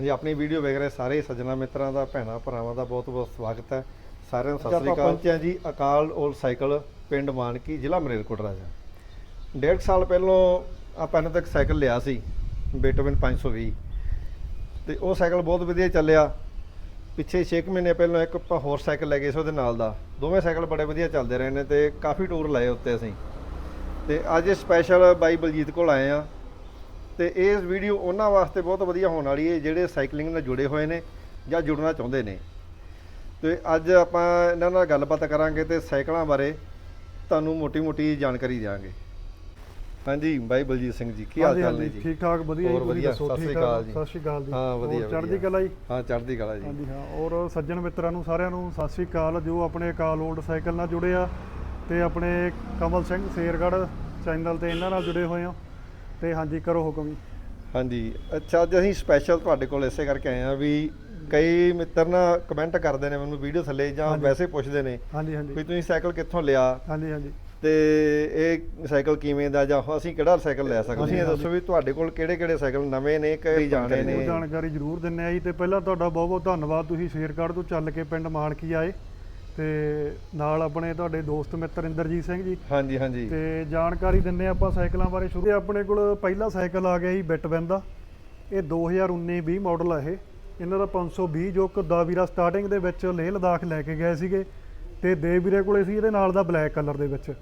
ਜੀ ਆਪਣੀ ਵੀਡੀਓ ਵੇਖ ਰਹੇ ਸਾਰੇ ਸੱਜਣਾ ਮਿੱਤਰਾਂ ਦਾ ਭੈਣਾਂ ਭਰਾਵਾਂ ਦਾ ਬਹੁਤ ਬਹੁਤ ਸਵਾਗਤ ਹੈ। ਸਾਰਿਆਂ ਨੂੰ ਸਤਿ ਸ੍ਰੀ ਅਕਾਲ। ਪਹੁੰਚਿਆ ਜੀ ਅਕਾਲ ਓਲ ਸਾਈਕਲ ਪਿੰਡ ਮਾਨਕੀ ਜ਼ਿਲ੍ਹਾ ਮਰੇਲਕੋਟ ਰਾਜਾ। ਡੇਢ ਸਾਲ ਪਹਿਲਾਂ ਆਪਾਂ ਨੇ ਤਾਂ ਇੱਕ ਸਾਈਕਲ ਲਿਆ ਸੀ ਬੇਟੋਵਨ 520 ਤੇ ਉਹ ਸਾਈਕਲ ਬਹੁਤ ਵਧੀਆ ਚੱਲਿਆ। ਪਿੱਛੇ 6 ਮਹੀਨੇ ਪਹਿਲਾਂ ਇੱਕ ਆਪਾਂ ਹੋਰ ਸਾਈਕਲ ਲੈ ਗਏ ਸੀ ਉਹਦੇ ਨਾਲ ਦਾ। ਦੋਵੇਂ ਸਾਈਕਲ ਬੜੇ ਵਧੀਆ ਚੱਲਦੇ ਰਹੇ ਨੇ ਤੇ ਕਾਫੀ ਟੂਰ ਲਏ ਉੱਤੇ ਅਸੀਂ। ਤੇ ਅੱਜ ਸਪੈਸ਼ਲ ਬਾਈ ਬਲਜੀਤ ਕੋਲ ਆਏ ਆ ਤੇ ਇਹ ਵੀਡੀਓ ਉਹਨਾਂ ਵਾਸਤੇ ਬਹੁਤ ਵਧੀਆ ਹੋਣ ਵਾਲੀ ਹੈ ਜਿਹੜੇ ਸਾਈਕਲਿੰਗ ਨਾਲ ਜੁੜੇ ਹੋਏ ਨੇ ਜਾਂ ਜੁੜਨਾ ਚਾਹੁੰਦੇ ਨੇ। ਤੇ ਅੱਜ ਆਪਾਂ ਇਹਨਾਂ ਨਾਲ ਗੱਲਬਾਤ ਕਰਾਂਗੇ ਤੇ ਸਾਈਕਲਾਂ ਬਾਰੇ ਤੁਹਾਨੂੰ ਮੋਟੀ-ਮੋਟੀ ਜਾਣਕਾਰੀ ਦਿਆਂਗੇ। ਹਾਂਜੀ ਬਾਈ ਬਲਜੀਤ ਸਿੰਘ ਜੀ ਕੀ ਹਾਲ ਚਾਲ ਨੇ ਜੀ? ਠੀਕ ਠਾਕ ਵਧੀਆ ਜੀ ਵਧੀਆ, ਸਤਿ ਸ੍ਰੀ ਅਕਾਲ ਜੀ। ਸਤਿ ਸ਼੍ਰੀ ਅਕਾਲ ਜੀ। ਹਾਂ, ਵਧੀਆ, ਚੜ੍ਹਦੀ। ਕਲਾ ਜੀ? ਹਾਂ ਚੜ੍ਹਦੀ ਕਲਾ ਜੀ। ਹਾਂਜੀ ਹਾਂ ਔਰ ਸੱਜਣ ਮਿੱਤਰਾਂ ਨੂੰ ਸਾਰਿਆਂ ਨੂੰ ਸਤਿ ਸ਼੍ਰੀ ਅਕਾਲ। ਜੋ ਆਪਣੇ ਕਾਲ ਓਲਡ ਸਾਈਕਲ ਨਾਲ ਜੁੜੇ ਆ ਤੇ ਆਪਣੇ ਕਮਲ ਸਿੰਘ ਸ਼ੇਰਗੜ੍ਹ ਚੈਨਲ ਤੇ ਇਹਨਾਂ ਨਾਲ ਜੁੜੇ ਹੋਏ ਆ। ਤੇ ਹਾਂਜੀ ਕਰੋ ਹੁਕਮ ਜੀ। ਹਾਂਜੀ ਅੱਛਾ ਅੱਜ ਅਸੀਂ ਸਪੈਸ਼ਲ ਤੁਹਾਡੇ ਕੋਲ ਇਸੇ ਕਰਕੇ ਆਏ ਆ ਵੀ ਕਈ ਮਿੱਤਰ ਨਾ ਕਮੈਂਟ ਕਰਦੇ ਨੇ ਮੈਨੂੰ ਵੀਡੀਓ ਥੱਲੇ ਜਾਂ। ਵੈਸੇ ਪੁੱਛਦੇ ਨੇ ਹਾਂਜੀ ਹਾਂਜੀ। ਵੀ ਤੁਸੀਂ ਸਾਈਕਲ ਕਿੱਥੋਂ ਲਿਆ? ਹਾਂਜੀ ਹਾਂਜੀ। ਤੇ ਇਹ ਸਾਈਕਲ ਕਿਵੇਂ ਦਾ ਜਾਂ ਅਸੀਂ ਕਿਹੜਾ ਸਾਈਕਲ ਲੈ ਸਕਦੇ ਤੁਸੀਂ ਹਾਂਜੀ, ਦੱਸੋ ਵੀ ਤੁਹਾਡੇ ਕੋਲ ਕਿਹੜੇ ਕਿਹੜੇ ਸਾਈਕਲ ਨਵੇਂ ਨੇ ਕਿ ਜਾਣੇ ਨੇ? ਜਾਣਕਾਰੀ ਜ਼ਰੂਰ ਦਿੰਨੇ ਆ ਜੀ। ਤੇ ਪਹਿਲਾਂ ਤੁਹਾਡਾ ਬਹੁਤ ਬਹੁਤ ਧੰਨਵਾਦ। ਤੁਸੀਂ ਸ਼ੇਰਗੜ੍ਹ ਤੋਂ ਚੱਲ ਕੇ ਪਿੰਡ ਮਾਨਕੀ ਆਏ। ਤੇ ਨਾਲ ਆਪਣੇ ਤੁਹਾਡੇ ਦੋਸਤ ਮਿੱਤਰ ਇੰਦਰਜੀਤ ਸਿੰਘ ਜੀ। ਹਾਂਜੀ ਹਾਂਜੀ। ਤੇ ਜਾਣਕਾਰੀ ਦਿੰਨੇ ਆਪਾਂ ਸਾਈਕਲਾਂ ਬਾਰੇ ਸ਼ੁਰੂ। ਆਪਣੇ ਕੋਲ ਪਹਿਲਾ ਸਾਈਕਲ ਆ ਗਿਆ ਜੀ ਬਿਟਵੈਨ ਦਾ। ਇਹ 2019-20 ਮਾਡਲ ਆ ਇਹ। ਇਹਨਾਂ ਦਾ 520 ਜੋ ਕਿ ਦਾ ਵੀਰਾ ਸਟਾਰਟਿੰਗ ਦੇ ਵਿੱਚ ਲੇਹ ਲਦਾਖ ਲੈ ਕੇ ਗਏ ਸੀਗੇ। ਤੇ ਦੇ ਵੀਰੇ ਕੋਲੇ ਸੀ ਇਹਦੇ ਨਾਲ ਦਾ ਬਲੈਕ ਕਲਰ ਦੇ ਵਿੱਚ।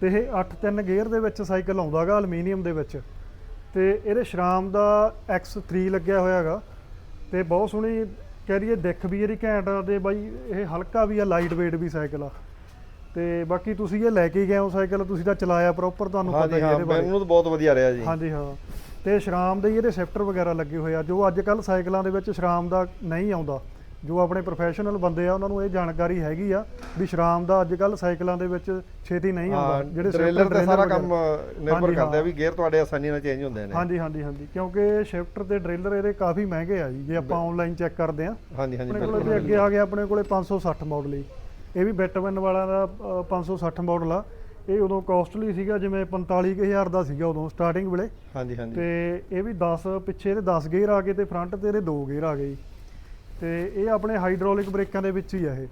ਤੇ ਇਹ 8-3 ਗੇਅਰ ਦੇ ਵਿੱਚ ਸਾਈਕਲ ਆਉਂਦਾਗਾ ਐਲੂਮੀਨੀਅਮ ਦੇ ਵਿੱਚ। ਤੇ ਇਹਦੇ ਸ਼ਰਾਮ ਦਾ X3 ਲੱਗਿਆ ਹੋਇਆਗਾ। ਤੇ ਬਹੁਤ ਸੋਹਣੀ ਰਹੀਏ ਦਿੱਖ ਵੀ ਇਹਦੀ ਘੈਂਟ ਆ ਤੇ ਬਾਈ ਇਹ ਹਲਕਾ ਵੀ ਆ ਲਾਈਟ weight ਵੀ ਸਾਈਕਲ ਆ। ਤੇ ਬਾਕੀ ਤੁਸੀਂ ਇਹ ਲੈ ਕੇ ਗਏ ਹੋ ਸਾਈਕਲ ਤੁਸੀਂ ਤਾਂ ਚਲਾਇਆ ਪ੍ਰੋਪਰ ਤੁਹਾਨੂੰ ਪਤਾ ਹਾਂਜੀ ਹੀ ਹਾਂ ਇਹਦੇ ਬਾਰੇ। ਮੈਨੂੰ ਤਾਂ ਬਹੁਤ ਵਧੀਆ ਰਿਹਾ ਜੀ। ਹਾਂਜੀ ਹਾਂ। ਤੇ ਸ਼ਰਾਮ ਦੇ ਇਹਦੇ ਸ਼ਿਫਟਰ ਵਗੈਰਾ ਲੱਗੇ ਹੋਏ ਆ ਜੋ ਅੱਜ ਕੱਲ ਸਾਈਕਲਾਂ ਦੇ ਵਿੱਚ ਸ਼ਰਾਮ ਦਾ ਨਹੀਂ ਆਉਂਦਾ। ਜੋ ਆਪਣੇ ਪ੍ਰੋਫੈਸ਼ਨਲ ਬੰਦੇ ਆ ਉਹਨਾਂ ਨੂੰ ਇਹ ਜਾਣਕਾਰੀ ਹੈਗੀ ਆ ਵੀ ਸ਼ਰਾਮ ਦਾ ਅੱਜ ਕੱਲ ਸਾਈਕਲਾਂ ਦੇ ਵਿੱਚ ਛੇਤੀ ਨਹੀਂ ਆਉਂਦਾ। ਜਿਹੜੇ ਟ੍ਰੇਲਰ ਤੇ ਸਾਰਾ ਕੰਮ। ਨਿਰਭਰ ਕਰਦਾ ਹਾਂ। ਵੀ ਗੇਅਰ ਤੁਹਾਡੇ ਆਸਾਨੀ ਨਾਲ ਚੇਂਜ ਹੁੰਦੇ ਨੇ। ਹਾਂਜੀ ਹਾਂਜੀ ਹਾਂਜੀ। ਕਿਉਂਕਿ ਸ਼ਿਫਟਰ ਤੇ ਡ੍ਰਿਲਰ ਇਹਦੇ ਕਾਫੀ ਮਹਿੰਗੇ ਆ ਜੀ। ਜੇ ਆਪਾਂ ਆਨਲਾਈਨ ਚੈੱਕ ਕਰਦੇ ਆ ਹਾਂਜੀ ਹਾਂਜੀ ਆਪਣੇ ਕੋਲ ਅੱਗੇ ਆ ਗਿਆ ਆਪਣੇ ਕੋਲੇ 560 ਮਾਡਲ ਹੀ ਇਹ ਵੀ ਬਿਟਵਨ ਵਾਲਾ ਦਾ ਅ, 560 ਮਾਡਲ ਆ। ਇਹ ਉਦੋਂ ਕਾਸਟਲੀ ਸੀਗਾ ਜਿਵੇਂ 45000 ਦਾ ਸੀਗਾ ਉਦੋਂ ਸਟਾਰਟਿੰਗ ਵੇਲੇ। ਹਾਂਜੀ ਹਾਂਜੀ। ਤੇ ਇਹ ਵੀ 10 ਪਿੱਛੇ ਇਹਦੇ 10 ਗੇਅਰ ਆ ਗਏ ਤੇ ਫਰੰਟ ਤੇ ਇਹਦੇ 2 ਗੇਅਰ ਆ ਗਏ ਜੀ। ਤੇ ਇਹ ਆਪਣੇ ਹਾਈਡ੍ਰੋਲਿਕ ਬ੍ਰੇਕਾਂ ਦੇ ਵਿੱਚ ਹੀ ਆ ਇਹ।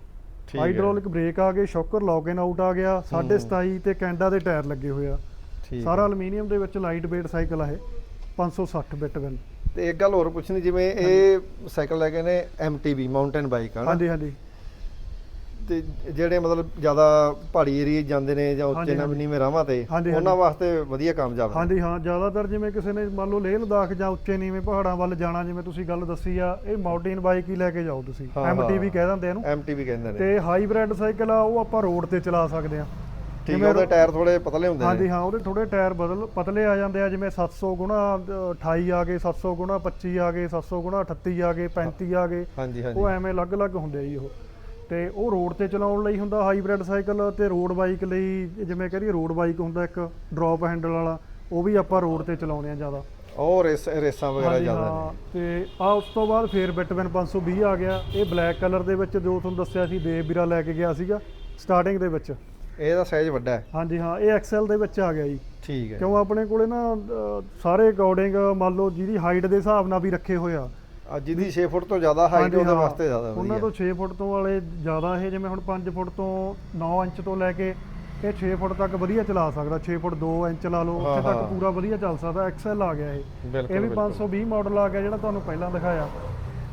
ਹਾਈਡ੍ਰੋਲਿਕ ਬ੍ਰੇਕ ਆ ਗਏ ਸ਼ੌਕਰ ਲੌਕ ਇਨ ਆਊਟ ਆ ਗਿਆ 27.5 ਤੇ ਕੈਂਡਾ ਦੇ ਟਾਇਰ ਲੱਗੇ ਹੋਏ ਆ। ਠੀਕ ਸਾਰਾ ਐਲੂਮੀਨੀਅਮ ਦੇ ਵਿੱਚ ਲਾਈਟ weight ਸਾਈਕਲ ਆ ਇਹ 560 ਬਿਟ ਵਿਨ ਤੇ ਇੱਕ ਗੱਲ ਹੋਰ ਪੁੱਛਣੀ ਜਿਵੇਂ ਇਹ ਸਾਈਕਲ ਲੈ ਕੇ ਨੇ MTB ਮਾਊਂਟੇਨ ਬਾਈਕ ਹਨ? ਹਾਂਜੀ ਹਾਂਜੀ। ਤੇ ਜਿਹੜੇ ਮਤਲਬ ਜ਼ਿਆਦਾ ਪਹਾੜੀ ਏਰੀਏ ਜਾਂਦੇ ਨੇ ਜਾਂ ਉੱਚੇ ਹਾਂਜੀ, ਨਾ ਹਾਂਜੀ। ਨੀਵੇਂ ਰਾਵਾਂ ਤੇ ਹਾਂਜੀ, ਉਹਨਾਂ ਹਾਂਜੀ। ਵਾਸਤੇ ਵਧੀਆ ਕਾਮਯਾਬ ਹੈ ਹਾਂਜੀ ਹਾਂ ਜ਼ਿਆਦਾਤਰ ਜਿਵੇਂ ਕਿਸੇ ਨੇ ਮੰਨ ਲਓ ਲੇਹ ਲਦਾਖ ਜਾਂ ਉੱਚੇ ਨੀਵੇਂ ਪਹਾੜਾਂ ਵੱਲ ਜਾਣਾ ਜਿਵੇਂ ਤੁਸੀਂ ਗੱਲ ਦੱਸੀ ਆ ਇਹ ਮਾਊਂਟੇਨ ਬਾਈਕ ਹੀ ਲੈ ਕੇ ਜਾਓ ਤੁਸੀਂ। ਹਾਂ, ਹਾਂ। MTV ਕਹਿ ਦਿੰਦੇ ਇਹਨੂੰ। MTB ਕਹਿੰਦੇ ਨੇ। ਤੇ ਹਾਈਬ੍ਰਿਡ ਸਾਈਕਲ ਆ ਉਹ ਆਪਾਂ ਰੋਡ ਤੇ ਚਲਾ ਸਕਦੇ ਆ। ਠੀਕ ਹੈ ਉਹਦੇ ਟਾਇਰ ਥੋੜੇ ਪਤਲੇ ਹੁੰਦੇ ਹਾਂਜੀ ਨੇ ਹਾਂ ਉਹਦੇ ਥੋੜੇ ਟਾਇਰ ਬਦਲ ਪਤਲੇ ਆ ਜਾਂਦੇ ਆ ਜਿਵੇਂ 700 ਗੁਣਾ 28 ਆ ਗਏ 700 ਗੁਣਾ 25 ਆ ਗਏ 700 ਗੁਣਾ 38 ਆ ਗਏ 35 ਆ ਗਏ। ਹਾਂਜੀ ਉਹ ਹਾਂਜੀ ਐਵੇਂ ਅਲੱਗ-ਅਲੱਗ ਹੁੰਦੇ ਆ ਜੀ ਉਹ। ਤੇ ਉਹ ਰੋਡ ਤੇ ਚਲਾਉਣ ਲਈ ਹੁੰਦਾ ਹਾਈਬ੍ਰਿਡ ਸਾਈਕਲ ਤੇ ਰੋਡ ਬਾਈਕ ਲਈ ਜਿਵੇਂ ਕਹ ਰਹੀ ਰੋਡ ਬਾਈਕ ਹੁੰਦਾ ਇੱਕ ਡ੍ਰੌਪ ਹੈਂਡਲ ਵਾਲਾ ਉਹ ਵੀ ਆਪਾਂ ਰੋਡ ਤੇ ਚਲਾਉਂਦੇ ਆ ਜ਼ਿਆਦਾ। ਉਹ ਰੇਸ ਰੇਸਾਂ ਵਗੈਰਾ ਜ਼ਿਆਦਾ ਨੇ। ਤੇ ਆ ਉਸ ਤੋਂ ਬਾਅਦ ਫੇਰ ਬਿਟਵਿਨ 520 ਆ ਗਿਆ। ਇਹ ਬਲੈਕ ਕਲਰ ਦੇ ਵਿੱਚ ਜੋ ਤੁਹਾਨੂੰ ਦੱਸਿਆ ਸੀ ਦੇਵ ਵੀਰਾ ਲੈ ਕੇ ਗਿਆ ਸੀਗਾ ਸਟਾਰਟਿੰਗ ਦੇ ਵਿੱਚ। ਇਹਦਾ ਸਾਈਜ਼ ਵੱਡਾ ਹੈ। ਹਾਂਜੀ ਹਾਂ ਇਹ ਐਕਸਲ ਦੇ ਵਿੱਚ ਆ ਗਿਆ ਜੀ। ਠੀਕ ਹੈ। ਕਿਉਂ ਆਪਣੇ ਕੋਲੇ ਨਾ ਸਾਰੇ ਅਕੋਰਡਿੰਗ ਮੰਨ ਲਓ ਜਿਹਦੀ ਹਾਈਟ ਦੇ ਹਿਸਾਬ ਨਾਲ ਵੀ ਰੱਖੇ ਹੋਏ ਆ ਅੱਜ ਜਿਹਦੀ 6 ਫੁੱਟ ਤੋਂ ਜ਼ਿਆਦਾ ਹਾਈਟ ਉਹਦੇ। ਵਾਸਤੇ ਜ਼ਿਆਦਾ ਉਹਨਾਂ ਵਧੀਆ ਤੋਂ 6 ਫੁੱਟ ਤੋਂ ਵਾਲੇ ਜ਼ਿਆਦਾ ਇਹ ਜਿਵੇਂ ਹੁਣ 5 ਫੁੱਟ ਤੋਂ 9 ਇੰਚ ਤੋਂ ਲੈ ਕੇ ਇਹ 6 ਫੁੱਟ ਤੱਕ ਵਧੀਆ ਚਲਾ ਸਕਦਾ। 6 ਫੁੱਟ 2 ਇੰਚ ਲਾ ਲਓ ਉੱਥੇ ਤੱਕ। ਪੂਰਾ ਵਧੀਆ ਚੱਲ ਸਕਦਾ। ਐਕਸਲ ਆ ਗਿਆ ਇਹ। ਇਹ ਵੀ 520 ਮਾਡਲ ਆ ਗਿਆ ਜਿਹੜਾ ਤੁਹਾਨੂੰ ਪਹਿਲਾਂ ਦਿਖਾਇਆ।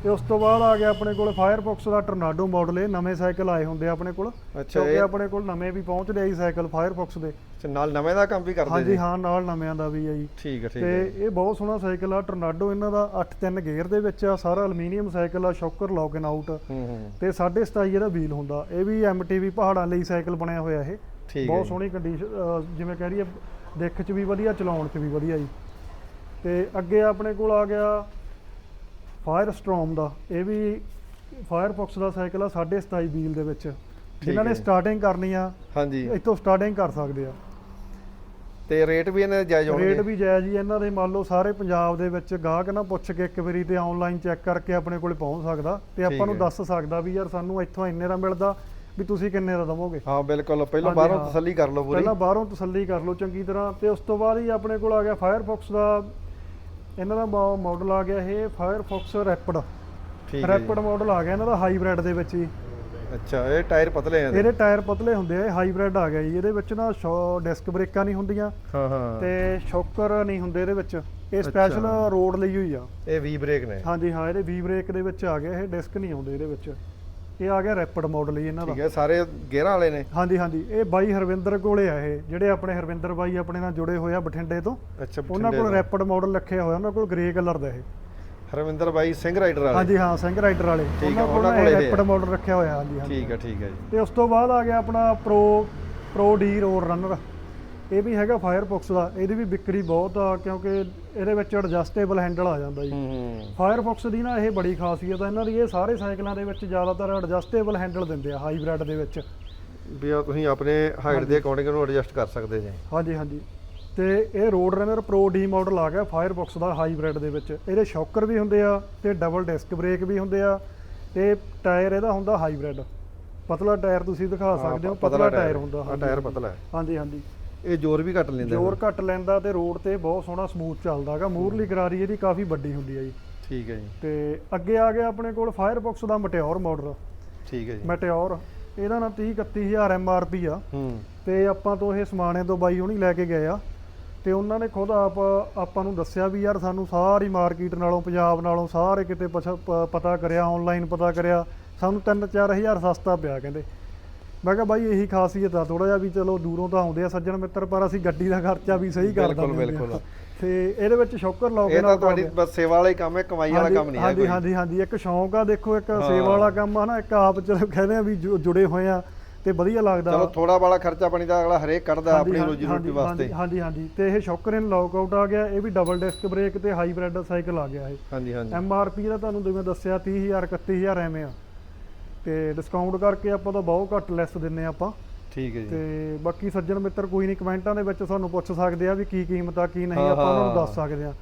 ਤੇ ਉਸ ਤੋਂ ਬਾਅਦ ਆ ਗਿਆ ਆਪਣੇ ਕੋਲ ਫਾਇਰਫੌਕਸ ਦਾ ਟਰਨਾਡੋ ਮਾਡਲ ਇਹ ਨਵੇਂ ਸਾਈਕਲ ਆਏ ਹੁੰਦੇ ਆ ਆਪਣੇ ਕੋਲ। ਅੱਛਾ ਕਿਉਂਕਿ ਆਪਣੇ ਕੋਲ ਨਵੇਂ ਵੀ ਪਹੁੰਚਦੇ ਆ ਜੀ ਸਾਈਕਲ ਫਾਇਰਫੌਕਸ ਦੇ। ਅੱਛਾ, ਨਾਲ ਨਵੇਂ ਦਾ ਕੰਮ ਵੀ ਕਰਦੇ ਹਾਂਜੀ ਜੀ? ਹਾਂ ਨਾਲ ਨਵਿਆਂ ਦਾ ਵੀ ਆ ਜੀ। ਠੀਕ ਹੈ ਠੀਕ ਤੇ ਹੈ ਇਹ ਬਹੁਤ ਸੋਹਣਾ ਸਾਈਕਲ ਆ ਟਰਨਾਡੋ ਇਹਨਾਂ ਦਾ 8-3 ਗੇਅਰ ਦੇ ਵਿੱਚ ਆ ਸਾਰਾ ਐਲੂਮੀਨੀਅਮ ਸਾਈਕਲ ਆ ਸ਼ੌਕਰ ਲੌਕ ਇਨ ਆਊਟ ਹੂੰ ਹੂੰ। ਤੇ 27.5 ਇਹਦਾ ਵੀਲ ਹੁੰਦਾ ਇਹ ਵੀ MTV ਪਹਾੜਾਂ ਲਈ ਸਾਈਕਲ ਬਣਿਆ ਹੋਇਆ ਇਹ। ਹੈ ਬਹੁਤ। ਸੋਹਣੀ ਕੰਡੀਸ਼ਨ ਜਿਵੇਂ ਕਹਿ ਰਹੀਏ ਦਿੱਖ 'ਚ ਵੀ ਵਧੀਆ ਚਲਾਉਣ 'ਚ ਵੀ ਵਧੀਆ ਜੀ। ਤੇ ਅੱਗੇ ਆਪਣੇ ਕੋਲ ਆ ਗਿਆ ਫਾਇਰ ਸਟ੍ਰੋਮ ਦਾ ਇਹ ਵੀ ਫਾਇਰਫੌਕਸ ਦਾ ਸਾਈਕਲ ਆ 27.5 ਵੀਲ ਦੇ ਵਿੱਚ। ਜਿਨ੍ਹਾਂ ਨੇ। ਸਟਾਰਟਿੰਗ ਕਰਨੀ ਆ ਹਾਂਜੀ। ਇੱਥੋਂ ਸਟਾਰਟਿੰਗ ਕਰ ਸਕਦੇ ਆ। ਤੇ ਰੇਟ ਵੀ ਇਹਨੇ ਜਾਇਜ਼ ਰੇਟ ਹੋਣਗੇ ਵੀ ਜਾਇਜ਼ ਹੀ ਇਹਨਾਂ ਦੇ ਮੰਨ ਲਓ ਸਾਰੇ ਪੰਜਾਬ ਦੇ ਵਿੱਚ ਗਾਹਕ ਨਾ ਪੁੱਛ ਕੇ ਇੱਕ ਵਾਰੀ ਤੇ ਆਨਲਾਈਨ ਚੈੱਕ ਕਰਕੇ ਆਪਣੇ ਕੋਲੇ ਪਹੁੰਚ ਸਕਦਾ ਤੇ ਆਪਾਂ ਨੂੰ। ਦੱਸ ਸਕਦਾ ਵੀ ਯਾਰ ਸਾਨੂੰ ਇੱਥੋਂ ਇੰਨੇ ਦਾ ਮਿਲਦਾ ਵੀ ਤੁਸੀਂ ਕਿੰਨੇ ਦਾ ਦਵੋਗੇ। ਹਾਂ ਬਿਲਕੁਲ। ਪਹਿਲਾਂ ਬਾਹਰੋਂ। ਤਸੱਲੀ ਕਰ ਲਓ ਪੂਰੀ। ਪਹਿਲਾਂ ਬਾਹਰੋਂ ਤਸੱਲੀ ਕਰ ਲਓ ਚੰਗੀ ਤਰ੍ਹਾਂ ਤੇ ਉਸ ਤੋਂ ਬਾਅਦ ਹੀ ਆਪਣੇ ਕੋਲ ਆ ਗਿਆ ਫਾਇਰਫੌਕਸ ਦਾ ਇਹਨਾਂ ਦਾ ਮਾਡਲ ਆ ਗਿਆ ਇਹ ਫਾਇਰਫੌਕਸ ਰੈਪਿਡ ਠੀਕ ਹੈ ਰੈਪਿਡ ਮਾਡਲ ਆ ਗਿਆ ਇਹਨਾਂ ਦਾ ਹਾਈਬ੍ਰਿਡ ਦੇ ਵਿੱਚ ਹੀ। ਅੱਛਾ ਇਹ ਟਾਇਰ ਪਤਲੇ ਆ? ਇਹਦੇ। ਟਾਇਰ ਪਤਲੇ ਹੁੰਦੇ ਆ ਇਹ ਹਾਈਬ੍ਰਿਡ ਆ ਗਿਆ ਜੀ। ਇਹਦੇ ਵਿੱਚ ਨਾ ਡਿਸਕ ਬ੍ਰੇਕਾਂ ਨਹੀਂ ਹੁੰਦੀਆਂ ਹਾਂ ਹਾਂ। ਤੇ ਸ਼ੌਕਰ ਨਹੀਂ ਹੁੰਦੇ ਇਹਦੇ ਵਿੱਚ। ਇਹ ਸਪੈਸ਼ਲ ਰੋਡ ਲਈ ਹੋਈ ਆ। ਇਹ ਵੀ ਬ੍ਰੇਕ ਨੇ। ਹਾਂਜੀ ਹਾਂ ਇਹਦੇ ਵੀ ਬ੍ਰੇਕ ਦੇ ਵਿੱਚ ਆ ਗਿਆ ਇਹ ਡਿਸਕ ਨਹੀਂ ਆਉਂਦੇ ਇਹਦੇ ਵਿੱਚ। ਇਹ ਆ ਗਿਆ ਰੈਪਿਡ ਮਾਡਲ ਹੀ ਇਹਨਾਂ ਦਾ। ਠੀਕ ਹੈ ਸਾਰੇ ਗੇਅਰਾਂ ਵਾਲੇ ਨੇ? ਹਾਂਜੀ ਹਾਂਜੀ। ਇਹ ਬਾਈ ਹਰਵਿੰਦਰ ਕੋਲੇ ਆ ਇਹ ਜਿਹੜੇ ਆਪਣੇ ਹਰਵਿੰਦਰ ਬਾਈ ਆਪਣੇ ਨਾਲ ਜੁੜੇ ਹੋਏ ਆ ਬਠਿੰਡੇ ਤੋਂ। ਅੱਛਾ ਉਹਨਾਂ ਕੋਲ। ਰੈਪਿਡ ਮਾਡਲ ਰੱਖਿਆ ਹੋਇਆ ਉਹਨਾਂ ਕੋਲ ਗ੍ਰੇ ਕਲਰ ਦਾ ਇਹ। ਹਰਵਿੰਦਰ ਬਾਈ ਸਿੰਘ ਰਾਈਡਰ ਵਾਲੇ? ਹਾਂਜੀ ਹਾਂ ਸਿੰਘ ਰਾਈਡਰ ਵਾਲੇ। ਉਹਨਾਂ ਕੋਲ ਰੈਪਿਡ। ਮਾਡਲ ਰੱਖਿਆ ਹੋਇਆ ਹਾਂਜੀ ਹਾਂਜੀ। ਠੀਕ ਹੈ ਠੀਕ ਹੈ ਜੀ। ਤੇ ਉਸ ਤੋਂ ਬਾਅਦ ਆ ਗਿਆ ਆਪਣਾ pro pro D road runner ਇਹ ਵੀ ਹੈਗਾ ਫਾਇਰਫੌਕਸ ਦਾ ਇਹਦੀ ਵੀ ਵਿਕਰੀ ਬਹੁਤ ਆ ਕਿਉਂਕਿ ਇਹਦੇ ਵਿੱਚ ਐਡਜਸਟੇਬਲ ਹੈਂਡਲ ਆ ਜਾਂਦਾ ਜੀ। ਫਾਇਰਫੌਕਸ ਦੀ ਨਾ ਇਹ ਬੜੀ ਖਾਸੀਅਤ ਆ ਇਹਨਾਂ ਦੀ ਇਹ ਸਾਰੇ ਸਾਈਕਲਾਂ ਦੇ ਵਿੱਚ ਜ਼ਿਆਦਾਤਰ ਐਡਜਸਟੇਬਲ ਹੈਂਡਲ ਦਿੰਦੇ ਆ ਹਾਈਬ੍ਰਿਡ ਦੇ ਵਿੱਚ। ਵੀ ਆ ਤੁਸੀਂ ਆਪਣੇ ਹਾਈਟ ਦੇ ਅਕੋਰਡਿੰਗ ਨੂੰ ਐਡਜਸਟ ਕਰ ਸਕਦੇ ਜੀ। ਹਾਂਜੀ ਹਾਂਜੀ। ਤੇ ਇਹ road runner pro D model ਆ ਗਿਆ ਫਾਇਰਫੌਕਸ ਦਾ ਹਾਈਬ੍ਰਿਡ ਦੇ ਵਿੱਚ। ਇਹਦੇ ਸ਼ੌਕਰ ਵੀ ਹੁੰਦੇ ਆ ਤੇ ਡਬਲ ਡਿਸਕ ਬ੍ਰੇਕ ਵੀ ਹੁੰਦੇ ਆ ਤੇ ਟਾਇਰ ਇਹਦਾ ਹੁੰਦਾ ਹਾਈਬ੍ਰਿਡ ਪਤਲਾ ਟਾਇਰ ਤੁਸੀਂ ਦਿਖਾ ਸਕਦੇ ਹੋ ਪਤਲਾ ਟਾਇਰ ਹੁੰਦਾ ਹਾਂ ਟਾਇਰ ਪਤਲਾ ਹੈ। ਹਾਂਜੀ ਹਾਂਜੀ। ਇਹ ਜ਼ੋਰ ਵੀ ਘੱਟ ਲੈਂਦਾ ਜ਼ੋਰ ਘੱਟ ਲੈਂਦਾ ਤੇ ਰੋਡ ਤੇ ਬਹੁਤ ਸੋਹਣਾ ਸਮੂਥ ਚੱਲਦਾਗਾ ਮੂਰਲੀ ਕਰਾਰੀ ਇਹਦੀ ਕਾਫੀ ਵੱਡੀ ਹੁੰਦੀ ਹੈ ਜੀ। ਠੀਕ ਹੈ ਜੀ। ਤੇ ਅੱਗੇ ਆ ਗਿਆ ਆਪਣੇ ਕੋਲ ਫਾਇਰਫੌਕਸ ਦਾ ਮਟਿਓਰ ਮਾਡਲ ਠੀਕ ਹੈ ਜੀ। ਮਟਿਓਰ ਇਹਦਾ ਨਾ 30 31000 ਐਮਆਰਪੀ ਆ। ਹੂੰ। ਤੇ ਆਪਾਂ ਤੋਂ ਇਹ ਸਮਾਣੇ ਤੋਂ ਬਾਈ ਹੁਣੀ ਲੈ ਕੇ ਗਏ ਆ। ਤੇ ਉਹਨਾਂ ਨੇ ਖੁਦ ਆਪ ਆਪਾਂ ਨੂੰ ਦੱਸਿਆ ਵੀ ਯਾਰ ਸਾਨੂੰ ਸਾਰੀ ਮਾਰਕੀਟ ਨਾਲੋਂ ਪੰਜਾਬ ਨਾਲੋਂ ਸਾਰੇ ਕਿਤੇ ਪਤਾ ਕਰਿਆ ਆਨਲਾਈਨ ਪਤਾ ਕਰਿਆ। ਸਾਨੂੰ 3-4000 ਸਸਤਾ ਪਿਆ ਕਹਿੰਦੇ। ਮੈਂ ਕਿਹਾ ਬਾਈ ਇਹੀ ਖਾਸੀਅਤ ਆ ਥੋੜਾ ਜਿਹਾ ਵੀ ਚਲੋ ਦੂਰੋਂ ਤਾਂ ਆਉਂਦੇ ਆ ਸੱਜਣ ਮਿੱਤਰ ਪਰ ਅਸੀਂ ਗੱਡੀ ਦਾ ਖਰਚਾ ਵੀ ਸਹੀ ਕਰ ਬਿਲਕੁਲ, ਦਿੰਦੇ ਆ। ਬਿਲਕੁਲ। ਤੇ ਇਹਦੇ ਵਿੱਚ ਸ਼ੌਕਰ ਲੋਕ ਇਹ ਤਾਂ ਤੁਹਾਡੀ ਬਸ ਸੇਵਾ ਵਾਲਾ ਹੀ ਕੰਮ ਹੈ ਕਮਾਈ ਵਾਲਾ ਕੰਮ ਨਹੀਂ ਹੈ ਹਾਂਜੀ ਹਾਂਜੀ ਹਾਂਜੀ ਇੱਕ ਸ਼ੌਂਕ ਆ ਦੇਖੋ ਇੱਕ। ਸੇਵਾ ਵਾਲਾ ਕੰਮ ਆ ਨਾ ਇੱਕ ਆਪ ਚਲੋ ਕਹਿੰਦੇ ਆ ਵੀ ਜੁੜੇ ਹੋਏ ਆ ਤੇ ਵਧੀਆ ਲੱਗਦਾ। ਚਲੋ ਥੋੜਾ ਬਾਲਾ ਖਰਚਾ ਪਾਣੀ ਦਾ ਅਗਲਾ ਹਰੇਕ ਕੱਢਦਾ ਆਪਣੀ ਰੋਜੀ ਰੋਟੀ ਵਾਸਤੇ। ਹਾਂਜੀ ਹਾਂਜੀ ਤੇ ਇਹ ਸ਼ੌਕਰ ਇਨ ਲੌਕਆਊਟ ਆ ਗਿਆ ਇਹ ਵੀ ਡਬਲ ਡਿਸਕ ਬ੍ਰੇਕ ਤੇ ਹਾਈਬ੍ਰਿਡ ਸਾਈਕਲ ਆ ਗਿਆ ਇਹ। ਹਾਂਜੀ ਹਾਂਜੀ। ਐਮ ਆਰ ਪੀ ਦਾ ਤੁਹਾਨੂੰ ਜਿਵੇਂ ਦੱਸਿਆ 30000 31000 ਐਵੇਂ ਆ। ਤੇ ਡਿਸਕਾਊਂਟ ਕਰਕੇ ਆਪਾਂ ਤਾਂ ਬਹੁਤ ਘੱਟ ਲੈਸ ਦਿੰਨੇ ਆਪਾਂ। ਠੀਕ ਹੈ ਜੀ। ਤੇ ਬਾਕੀ ਸੱਜਣ ਮਿੱਤਰ ਕੋਈ ਨਹੀਂ ਕਮੈਂਟਾਂ ਦੇ ਵਿੱਚ ਸਾਨੂੰ ਪੁੱਛ ਸਕਦੇ ਆ ਵੀ ਕੀ ਕੀਮਤ ਆ ਕੀ ਨਹੀਂ ਹਾਂ, ਆਪਾਂ ਉਹਨਾਂ ਨੂੰ ਹਾਂ। ਦੱਸ ਸਕਦੇ ਆ।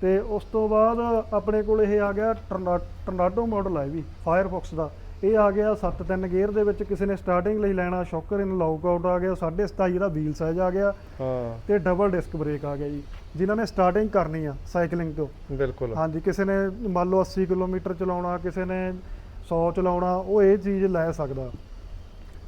ਤੇ ਉਸ ਤੋਂ ਬਾਅਦ ਆਪਣੇ ਕੋਲ ਇਹ ਆ ਗਿਆ ਟਰਨਾ- ਟਰਨਾਡੋ ਮਾਡਲ ਆ ਇਹ ਵੀ ਫਾਇਰਫੌਕਸ ਦਾ। ਇਹ ਆ ਗਿਆ 7-3 ਗੇਅਰ ਦੇ ਵਿੱਚ ਕਿਸੇ ਨੇ ਸਟਾਰਟਿੰਗ ਲਈ ਲੈਣਾ ਸ਼ੌਕਰ ਇਨ ਲੌਕਆਊਟ ਆ ਗਿਆ 27.5 ਦਾ ਵੀਲ ਸਾਈਜ਼ ਆ ਗਿਆ। ਹਾਂ। ਤੇ ਡਬਲ ਡਿਸਕ ਬ੍ਰੇਕ ਆ ਗਿਆ ਜੀ ਜਿਨ੍ਹਾਂ ਨੇ ਸਟਾਰਟਿੰਗ ਕਰਨੀ ਆ ਸਾਈਕਲਿੰਗ ਤੋਂ। ਬਿਲਕੁਲ। ਹਾਂਜੀ ਕਿਸੇ ਨੇ ਮੰਨ ਲਓ 80 ਕਿਲੋਮੀਟਰ ਚਲਾਉਣਾ ਕਿਸੇ ਨੇ 100 ਚਲਾਉਣਾ ਉਹ ਇਹ ਚੀਜ਼ ਲੈ ਸਕਦਾ।